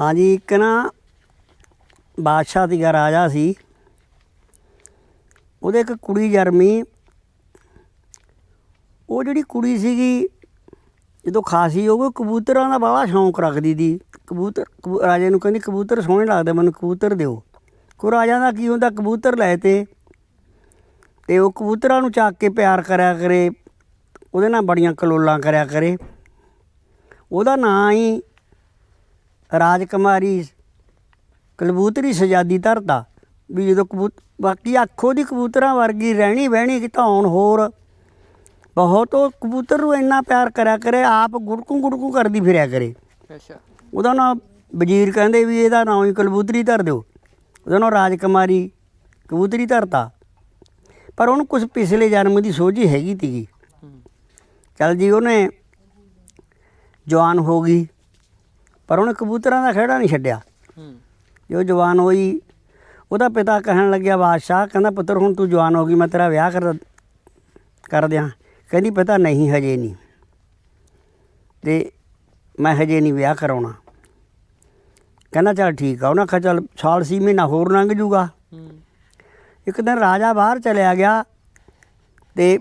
ਹਾਂਜੀ, ਇੱਕ ਨਾ ਬਾਦਸ਼ਾਹ ਸੀਗਾ ਰਾਜਾ ਸੀ। ਉਹਦੇ ਇੱਕ ਕੁੜੀ ਜਰਮੀ। ਉਹ ਜਿਹੜੀ ਕੁੜੀ ਸੀਗੀ, ਜਦੋਂ ਖਾਸੀ ਹੋ ਗਈ ਕਬੂਤਰਾਂ ਦਾ ਬੜਾ ਸ਼ੌਂਕ ਰੱਖਦੀ ਦੀ ਕਬੂਤਰ, ਕਬੂ- ਰਾਜੇ ਨੂੰ ਕਹਿੰਦੀ, ਕਬੂਤਰ ਸੋਹਣੇ ਲੱਗਦੇ, ਮੈਨੂੰ ਕਬੂਤਰ ਦਿਓ। ਕੋ ਰਾਜਾ ਦਾ ਕੀ ਹੁੰਦਾ, ਕਬੂਤਰ ਲੈ ਤੇ। ਤੇ ਉਹ ਕਬੂਤਰਾਂ ਨੂੰ ਚੱਕ ਕੇ ਪਿਆਰ ਕਰਿਆ ਕਰੇ। ਉਹਦੇ ਨਾਲ ਬੜੀਆਂ ਕਲੋਲਾਂ ਕਰਿਆ ਕਰੇ। ਉਹਦਾ ਨਾਂ ਹੀ ਰਾਜਕੁਮਾਰੀ ਕਬੂਤਰੀ ਸਜਾਦੀ ਧਰਤਾ। ਵੀ ਜਦੋਂ ਕਬੂਤ ਬਾਕੀ ਅੱਖੋਂ ਦੀ ਕਬੂਤਰਾਂ ਵਰਗੀ ਰਹਿਣੀ ਬਹਿਣੀ ਕਿ ਧੌਣ ਹੋਰ ਬਹੁਤ ਉਹ ਕਬੂਤਰ ਨੂੰ ਇੰਨਾ ਪਿਆਰ ਕਰਿਆ ਕਰੇ ਆਪ ਗੁੜਕੂ ਗੁੜਕੂ ਕਰਦੀ ਫਿਰਿਆ ਕਰੇ। ਅੱਛਾ। ਉਹਦਾ ਨਾਂ ਵਜ਼ੀਰ ਕਹਿੰਦੇ ਵੀ ਇਹਦਾ ਨਾਂ ਹੀ ਕਬੂਤਰੀ ਧਰ ਦਿਓ। ਉਹਦਾ ਨਾਂ ਰਾਜਕੁਮਾਰੀ ਕਬੂਤਰੀ ਧਰਤਾ। ਪਰ ਉਹਨੂੰ ਕੁਝ ਪਿਛਲੇ ਜਨਮ ਦੀ ਸੋਝੀ ਹੈਗੀ ਤੀਗੀ ਹੂੰ। ਚੱਲ ਜੀ ਉਹਨੇ ਜਵਾਨ ਹੋ ਗਈ। ਪਰ ਉਹਨੇ ਕਬੂਤਰਾਂ ਦਾ ਖੇੜਾ ਨਹੀਂ ਛੱਡਿਆ। ਹੂੰ। ਜੋ ਜਵਾਨ ਹੋਈ ਉਹਦਾ ਪਿਤਾ ਕਹਿਣ ਲੱਗਿਆ ਬਾਦਸ਼ਾਹ ਕਹਿੰਦਾ ਪੁੱਤਰ ਹੁਣ ਤੂੰ ਜਵਾਨ ਹੋ ਗਈ ਮੈਂ ਤੇਰਾ ਵਿਆਹ ਕਰ ਕਰ ਦਿਆਂ। ਕਹਿੰਦੀ ਪਤਾ ਨਹੀਂ ਹਜੇ ਨਹੀਂ। ਤੇ ਮੈਂ ਹਜੇ ਨਹੀਂ ਵਿਆਹ ਕਰਾਉਣਾ। ਕਹਿੰਦਾ ਚੱਲ ਠੀਕ ਆ। ਉਹਨਾਂ ਕਿਹਾ ਚੱਲ ਸਾਲ ਸੀ ਮਹੀਨਾ ਹੋਰ ਲੰਘ ਜੂਗਾ। ਇੱਕ ਦਿਨ ਰਾਜਾ ਬਾਹਰ ਚਲਿਆ ਗਿਆ ਤੇ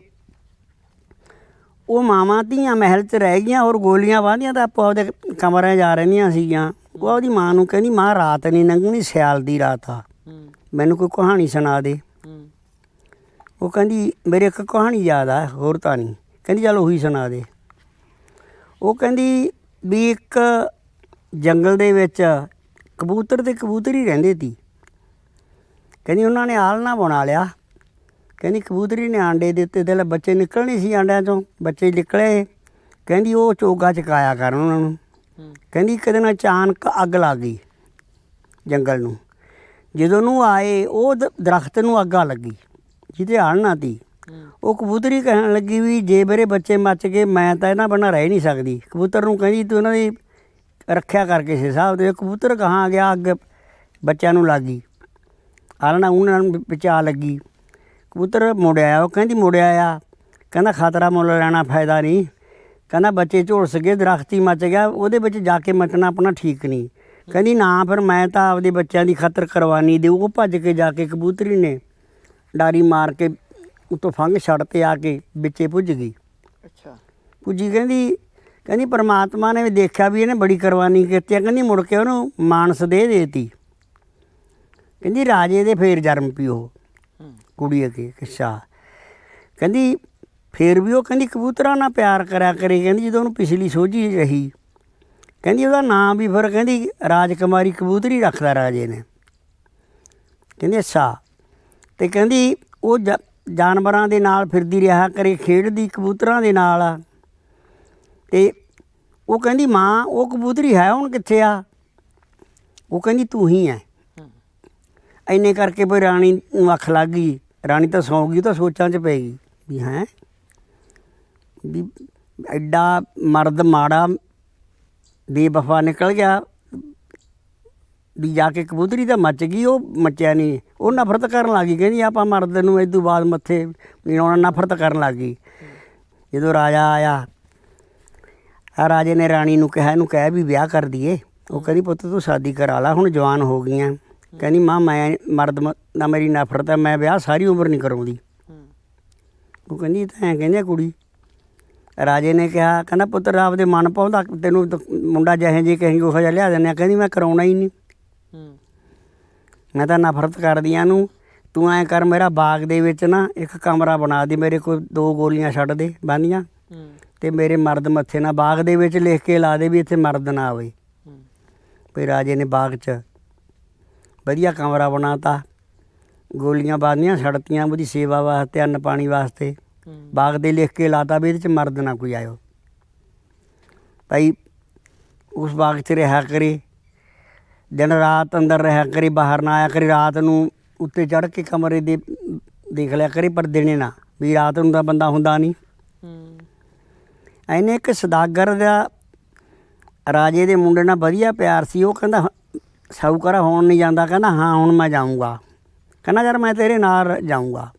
ਉਹ ਮਾਵਾਂ ਧੀਆਂ ਮਹਿਲ 'ਚ ਰਹਿ ਗਈਆਂ ਔਰ ਗੋਲੀਆਂ ਵਾਹਦੀਆਂ ਤਾਂ ਆਪੋ ਆਪਦੇ ਕਮਰਿਆਂ ਜਾ ਰਹਿੰਦੀਆਂ ਸੀਗੀਆਂ। ਉਹ ਉਹਦੀ ਮਾਂ ਨੂੰ ਕਹਿੰਦੀ ਮਾਂ ਰਾਤ ਨਹੀਂ ਲੰਘਣੀ ਸਿਆਲ ਦੀ ਰਾਤ ਆ। ਮੈਨੂੰ ਕੋਈ ਕਹਾਣੀ ਸੁਣਾ ਦੇ। ਉਹ ਕਹਿੰਦੀ ਮੇਰੇ ਇੱਕ ਕਹਾਣੀ ਯਾਦ ਆ ਹੋਰ ਤਾਂ ਨਹੀਂ ਕਹਿੰਦੀ ਚੱਲ ਉਹੀ ਸੁਣਾ ਦੇ। ਉਹ ਕਹਿੰਦੀ ਵੀ ਇੱਕ ਜੰਗਲ ਦੇ ਵਿੱਚ ਕਬੂਤਰ ਤੇ ਕਬੂਤਰੀ ਰਹਿੰਦੇ ਸੀ। ਕਹਿੰਦੀ ਉਹਨਾਂ ਨੇ ਆਲਣਾ ਬਣਾ ਲਿਆ। ਕਹਿੰਦੀ ਕਬੂਤਰੀ ਨੇ ਆਂਡੇ ਦਿੱਤੇ ਤੇ ਲੈ ਬੱਚੇ ਨਿਕਲਣੇ ਸੀ ਆਂਡਿਆਂ ਚੋਂ। ਬੱਚੇ ਨਿਕਲੇ। ਕਹਿੰਦੀ ਉਹ ਚੋਗਾ ਚਕਾਇਆ ਕਰ ਉਹਨਾਂ ਨੂੰ। ਕਹਿੰਦੀ ਇੱਕ ਦਿਨ ਅਚਾਨਕ ਅੱਗ ਲੱਗ ਗਈ ਜੰਗਲ ਨੂੰ। ਜਦੋਂ ਨੂੰ ਆਏ ਉਹ ਦਰਖਤ ਨੂੰ ਅੱਗਾ ਲੱਗੀ। ਜਿਹਦੇ ਆਲਣਾ ਤੀ। ਉਹ ਕਬੂਤਰੀ ਕਹਿਣ ਲੱਗੀ ਵੀ ਜੇ ਮੇਰੇ ਬੱਚੇ ਮੱਚ ਗਏ ਮੈਂ ਤਾਂ ਇਹਨਾਂ ਬਿਨਾਂ ਰਹਿ ਨਹੀਂ ਸਕਦੀ। ਕਬੂਤਰ ਨੂੰ ਕਹਿੰਦੀ ਤੂੰ ਇਹਨਾਂ ਦੀ ਰੱਖਿਆ ਕਰ ਕਿਸੇ ਹਿਸਾਬ ਦੇ। ਕਬੂਤਰ ਕਹਾਂ ਗਿਆ? ਅੱਗ ਬੱਚਿਆਂ ਨੂੰ ਲੱਗ ਆਲਣਾ ਉਹਨਾਂ ਨੂੰ ਬਚਾ ਲੱਗੀ। ਕਬੂਤਰ ਮੁੜਿਆ ਉਹ ਕਹਿੰਦੀ ਮੁੜਿਆ ਆ। ਕਹਿੰਦਾ ਖਤਰਾ ਮੁੱਲ ਲੈਣਾ ਫਾਇਦਾ ਨਹੀਂ। ਕਹਿੰਦਾ ਬੱਚੇ ਝੋਲਸ ਗਏ ਦਰਖਤ ਮੱਚ ਗਿਆ ਉਹਦੇ ਵਿੱਚ ਜਾ ਕੇ ਮੱਟਣਾ ਆਪਣਾ ਠੀਕ ਨਹੀਂ। ਕਹਿੰਦੀ ਨਾ ਫਿਰ ਮੈਂ ਤਾਂ ਆਪਦੇ ਬੱਚਿਆਂ ਦੀ ਖਾਤਰ ਕੁਰਬਾਨੀ ਦਿਉ ਉਹ ਭੱਜ ਕੇ ਜਾ ਕੇ ਕਬੂਤਰੀ ਨੇ ਡਾਰੀ ਮਾਰ ਕੇ ਉਤੋਂ ਫੰਗ ਛੱਡ ਤੇ ਆ ਕੇ ਵਿੱਚੇ ਪੁੱਜ ਗਈ। ਅੱਛਾ। ਪੁੱਜੀ ਕਹਿੰਦੀ ਕਹਿੰਦੀ ਪਰਮਾਤਮਾ ਨੇ ਵੀ ਦੇਖਿਆ ਵੀ ਇਹਨੇ ਬੜੀ ਕੁਰਬਾਨੀ ਕੀਤੀ ਆ ਕਹਿੰਦੀ ਮੁੜ ਕੇ ਉਹਨੂੰ ਮਾਨਸ ਦੇ ਦੇਤੀ। ਕਹਿੰਦੀ ਰਾਜੇ ਦੇ ਫੇਰ ਜਨਮ ਪੀ ਉਹ ਹੂੰ ਕੁੜੀ ਅਗੇ ਕਿੱਸਾ ਕਹਿੰਦੀ ਫੇਰ ਵੀ ਉਹ ਕਹਿੰਦੀ ਕਬੂਤਰਾਂ ਨਾਲ ਪਿਆਰ ਕਰਿਆ ਕਰੇ ਕਹਿੰਦੀ ਜਦੋਂ ਉਹਨੂੰ ਪਿਛਲੀ ਸੋਝੀ ਰਹੀ। ਕਹਿੰਦੀ ਉਹਦਾ ਨਾਂ ਵੀ ਫਿਰ ਕਹਿੰਦੀ ਰਾਜਕੁਮਾਰੀ ਕਬੂਤਰੀ ਰੱਖਦਾ ਰਾਜੇ ਨੇ। ਕਹਿੰਦੀ ਅੱਛਾ। ਤੇ ਕਹਿੰਦੀ ਉਹ ਜਾਨਵਰਾਂ ਦੇ ਨਾਲ ਫਿਰਦੀ ਰਿਹਾ ਕਰੇ ਖੇਡਦੀ ਕਬੂਤਰਾਂ ਦੇ ਨਾਲ। ਤੇ ਉਹ ਕਹਿੰਦੀ ਮਾਂ ਉਹ ਕਬੂਤਰੀ ਹੈ ਹੁਣ ਕਿੱਥੇ ਆ? ਉਹ ਕਹਿੰਦੀ ਤੂੰ ਹੀ ਹੈ ਹੂੰ। ਐਨੇ ਕਰਕੇ ਵੀ ਰਾਣੀ ਨੂੰ ਅੱਖ ਲੱਗ ਗਈ। ਰਾਣੀ ਤਾਂ ਸੌਂ ਗਈ ਤਾਂ ਸੋਚਾਂ 'ਚ ਪੈ ਗਈ ਵੀ ਹੈ, ਵੀ ਐਡਾ ਮਰਦ ਮਾੜਾ ਬੇਵਫਾ ਨਿਕਲ ਗਿਆ ਵੀ ਜਾ ਕੇ ਕਬੂਤਰੀ ਤਾਂ ਮੱਚ ਗਈ, ਉਹ ਮੱਚਿਆ ਨਹੀਂ। ਉਹ ਨਫ਼ਰਤ ਕਰਨ ਲੱਗੀ ਕਹਿੰਦੀ ਆਪਾਂ ਮਰਦ ਨੂੰ ਇਦੋਂ ਬਾਅਦ ਮੱਥੇ ਨਹੀਂ ਆਉਣਾ ਨਫ਼ਰਤ ਕਰਨ ਲੱਗੀ ਜਦੋਂ ਰਾਜਾ ਆਇਆ ਆ ਰਾਜੇ ਨੇ ਰਾਣੀ ਨੂੰ ਕਿਹਾ, ਇਹਨੂੰ ਕਹਿ ਵੀ ਵਿਆਹ ਕਰ ਦਈਏ। ਉਹ ਕਹਿੰਦੀ, ਪੁੱਤ ਤੂੰ ਸ਼ਾਦੀ ਕਰਾ ਲਾ, ਹੁਣ ਜਵਾਨ ਹੋ ਗਈਆਂ। ਕਹਿੰਦੀ ਮਾਂ ਮੈਂ ਮਰਦ ਮ- ਨਾਲ ਮੇਰੀ ਨਫ਼ਰਤ ਹੈ ਮੈਂ ਵਿਆਹ ਸਾਰੀ ਉਮਰ ਨਹੀਂ ਕਰਾਉਂਦੀ। ਉਹ ਕਹਿੰਦੀ ਇਹ ਤਾਂ ਐਂ ਕਹਿੰਦੇ ਆ ਕੁੜੀ। ਰਾਜੇ ਨੇ ਕਿਹਾ ਕਹਿੰਦਾ ਪੁੱਤਰ ਆਪਦੇ ਮਨ ਪਾਉਂਦਾ ਤੈਨੂੰ ਮੁੰਡਾ ਜਿਹੇ ਜੀ ਕਹੇਂਗੇ ਉਹ ਜਿਹਾ ਲਿਆ ਦਿੰਦੇ ਆ। ਕਹਿੰਦੀ ਮੈਂ ਕਰਾਉਣਾ ਹੀ ਨਹੀਂ। ਹੂੰ ਮੈਂ ਤਾਂ ਨਫ਼ਰਤ ਕਰਦੀ ਆ ਨੂੰ। ਤੂੰ ਐਂ ਕਰ ਮੇਰਾ ਬਾਗ ਦੇ ਵਿੱਚ ਨਾ ਇੱਕ ਕਮਰਾ ਬਣਾ ਦੇ ਮੇਰੇ ਕੋਲ ਦੋ ਗੋਲੀਆਂ ਛੱਡ ਦੇ ਬੰਦੀਆਂ ਹੂੰ ਤੇ ਮੇਰੇ ਮਰਦ ਮੱਥੇ ਨਾਲ ਬਾਗ ਦੇ ਵਿੱਚ ਲਿਖ ਕੇ ਲਾ ਦੇ ਵੀ ਇੱਥੇ ਮਰਦ ਨਾ ਆਵੇ। ਹੂੰ। ਵੀ ਰਾਜੇ ਨੇ ਬਾਗ 'ਚ ਵਧੀਆ ਕਮਰਾ ਬਣਾਤਾ। ਗੋਲੀਆਂ ਬਾਂਦੀਆਂ ਛੜਤੀਆਂ ਉਹਦੀ ਸੇਵਾ ਵਾਸਤੇ ਅੰਨ ਪਾਣੀ ਵਾਸਤੇ। ਬਾਗ ਦੇ ਲਿਖ ਕੇ ਲਾਤਾ ਵੀ ਇਹਦੇ 'ਚ ਮਰਦ ਨਾ ਕੋਈ ਆਇਓ। ਭਾਈ ਉਸ ਬਾਗ 'ਚ ਰਿਹਾ ਕਰੇ। ਦਿਨ ਰਾਤ ਅੰਦਰ ਰਿਹਾ ਕਰੇ ਬਾਹਰ ਨਾ ਆਇਆ ਕਰੇ। ਰਾਤ ਨੂੰ ਉੱਤੇ ਚੜ੍ਹ ਕੇ ਕਮਰੇ ਦੇ ਦੇਖ ਲਿਆ ਕਰੇ ਪਰ ਦਿਨੇ ਨਾ। ਵੀ ਰਾਤ ਨੂੰ ਤਾਂ ਬੰਦਾ ਹੁੰਦਾ ਨਹੀਂ। ਐਨੇ ਇੱਕ ਸਦਾਗਰ ਦਾ ਰਾਜੇ ਦੇ ਮੁੰਡੇ ਨਾਲ ਵਧੀਆ ਪਿਆਰ ਸੀ। ਉਹ ਕਹਿੰਦਾ ਸਾਊਕਾਰਾ ਹੋਣ ਨਹੀਂ ਜਾਂਦਾ ਕਹਿੰਦਾ ਹਾਂ ਹੁਣ ਮੈਂ ਜਾਊਂਗਾ ਕਹਿੰਦਾ ਯਾਰ ਮੈਂ ਤੇਰੇ ਨਾਲ ਜਾਊਂਗਾ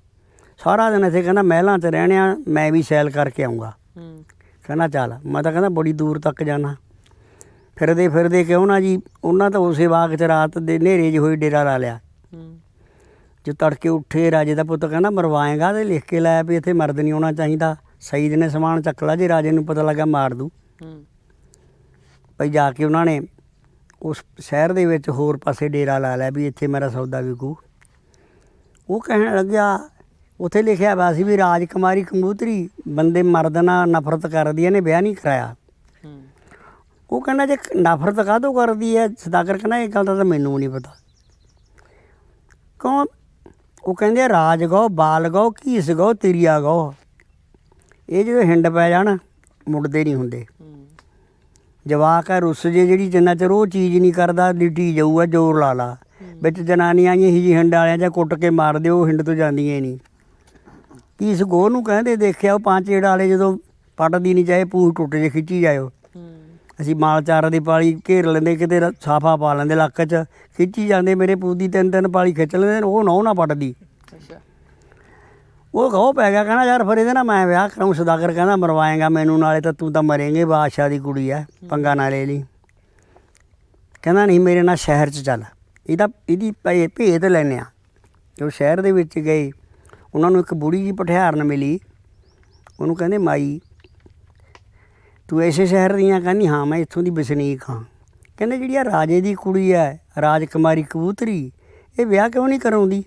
ਸਾਰਾ ਦਿਨ ਇੱਥੇ ਕਹਿੰਦਾ ਮਹਿਲਾਂ 'ਚ ਰਹਿਣਿਆ ਮੈਂ ਵੀ ਸੈਲ ਕਰਕੇ ਆਊਂਗਾ ਹੂੰ ਕਹਿੰਦਾ ਚੱਲ ਮੈਂ ਤਾਂ ਕਹਿੰਦਾ ਬੜੀ ਦੂਰ ਤੱਕ ਜਾਣਾ ਫਿਰਦੇ ਫਿਰਦੇ ਕਿਉਂ ਨਾ ਜੀ ਉਹਨਾਂ ਤਾਂ ਉਸੇ ਵਾਕ ਚ ਰਾਤ ਦੇ ਹਨੇਰੇ 'ਚ ਹੋਈ ਡੇਰਾ ਲਾ ਲਿਆ ਹੂੰ ਜੋ ਤੜਕੇ ਉੱਠੇ ਰਾਜੇ ਦਾ ਪੁੱਤ ਕਹਿੰਦਾ ਮਰਵਾਏਗਾ ਤੇ ਲਿਖ ਕੇ ਲਾਇਆ ਵੀ ਇੱਥੇ ਮਰਦ ਨਹੀਂ ਆਉਣਾ ਚਾਹੀਦਾ ਸਈਦ ਨੇ ਸਮਾਨ ਚੱਕ ਲਾ ਜੇ ਰਾਜੇ ਨੂੰ ਪਤਾ ਲੱਗਾ ਮਾਰ ਦੂ ਹੂੰ ਭਈ ਜਾ ਕੇ ਉਹਨਾਂ ਨੇ ਉਸ ਸ਼ਹਿਰ ਦੇ ਵਿੱਚ ਹੋਰ ਪਾਸੇ ਡੇਰਾ ਲਾ ਲਿਆ ਵੀ ਇੱਥੇ ਮੇਰਾ ਸੌਦਾ ਵਿਕੂ। ਉਹ ਕਹਿਣ ਲੱਗਿਆ ਉੱਥੇ ਲਿਖਿਆ ਹੋਇਆ ਸੀ ਵੀ ਰਾਜਕੁਮਾਰੀ ਕੰਬੂਤਰੀ ਬੰਦੇ ਮਰਦ ਨਾਲ ਨਫ਼ਰਤ ਕਰਦੀ ਐ ਨੇ ਵਿਆਹ ਨਹੀਂ ਕਰਾਇਆ। ਉਹ ਕਹਿੰਦਾ ਜੇ ਨਫ਼ਰਤ ਕਾਹਤੋਂ ਕਰਦੀ ਐ ਸਦਾਗਰ ਕਹਿੰਦਾ ਇਹ ਗੱਲ ਤਾਂ ਮੈਨੂੰ ਨਹੀਂ ਪਤਾ। ਕੌਣ? ਉਹ ਕਹਿੰਦੇ ਰਾਜ ਗੋ ਬਾਲ ਗੋ ਕੀਸ ਗੋ ਤਿਰਿਆ ਗੋ ਇਹ ਜਦੋਂ ਹਿੰਡ ਪੈ ਜਾਣ ਮੁੜਦੇ ਨਹੀਂ ਹੁੰਦੇ। ਜਵਾਕ ਹੈ ਰੁੱਸ ਜੇ ਜਿਹੜੀ ਜਿੰਨਾ ਚਿਰ ਉਹ ਚੀਜ਼ ਨਹੀਂ ਕਰਦਾ ਲਿਟੀ ਜਾਊਗਾ ਜ਼ੋਰ ਲਾ ਲਾ। ਵਿੱਚ ਜਨਾਨੀਆਂ ਹੀ ਜੀ ਹਿੰਡ ਵਾਲਿਆਂ ਜਾਂ ਕੁੱਟ ਕੇ ਮਾਰ ਦਿਓ ਹਿੰਡ ਤੋਂ ਜਾਂਦੀਆਂ ਹੀ ਨਹੀਂ। ਕੀਸ ਗੋ ਨੂੰ ਕਹਿੰਦੇ ਦੇਖਿਆ ਉਹ ਪੰਜ ਏੜ ਵਾਲੇ ਜਦੋਂ ਪੱਟਦੀ ਨਹੀਂ ਚਾਹੇ ਪੂਛ ਟੁੱਟ ਜੇ ਖਿੱਚੀ ਜਾਇਓ। ਅਸੀਂ ਮਾਲ ਚਾਰਾ ਦੀ ਪਾਲੀ ਘੇਰ ਲੈਂਦੇ ਕਿਤੇ ਸਾਫਾ ਪਾ ਲੈਂਦੇ ਲੱਕ 'ਚ ਖਿੱਚੀ ਜਾਂਦੇ ਮੇਰੇ ਪੂਤ ਦੀ ਤਿੰਨ ਤਿੰਨ ਪਾਲੀ ਖਿੱਚ ਲੈਂਦੇ ਉਹ ਨਹੁੰ ਨਾ ਪੱਟਦੀ। ਅੱਛਾ। ਉਹ ਕਹੋ ਪੈ ਗਿਆ, ਕਹਿੰਦਾ ਯਾਰ ਫਿਰ ਇਹਦੇ ਨਾਲ ਮੈਂ ਵਿਆਹ ਕਰਾਉਂ ਸਦਾਗਰ ਕਹਿੰਦਾ ਮਰਵਾਏਗਾ ਮੈਨੂੰ, ਨਾਲੇ ਤਾਂ ਤੂੰ ਤਾਂ ਮਰੇਂਗੇ, ਬਾਦਸ਼ਾਹ ਦੀ ਕੁੜੀ ਐ, ਪੰਗਾ ਨਾ ਲੈ ਲਈ। ਕਹਿੰਦਾ ਨਹੀਂ, ਮੇਰੇ ਨਾਲ ਸ਼ਹਿਰ 'ਚ ਚੱਲ। ਇਹਦਾ, ਇਹਦੀ ਭੇ- ਭੇਦ ਲੈਨੇ ਆ। ਜੋ ਸ਼ਹਿਰ ਦੇ ਵਿੱਚ ਗਏ, ਉਹਨਾਂ ਨੂੰ ਇੱਕ ਬੁੜੀ ਜੀ ਪਠਿਆਰਨ ਮਿਲੀ। ਉਹਨੂੰ ਕਹਿੰਦੇ, ਮਾਈ, ਤੂੰ ਐਸੇ ਸ਼ਹਿਰ ਦੀ ਆ ਕਹਿੰਦੀ, ਹਾਂ, ਮੈਂ ਇੱਥੋਂ ਦੀ ਵਸਨੀਕ ਹਾਂ। ਕਹਿੰਦੇ, ਜਿਹੜੀ ਆ ਰਾਜੇ ਦੀ ਕੁੜੀ ਐ, ਰਾਜਕੁਮਾਰੀ ਕਬੂਤਰੀ, ਇਹ ਵਿਆਹ ਕਿਉਂ ਨਹੀਂ ਕਰਾਉਂਦੀ?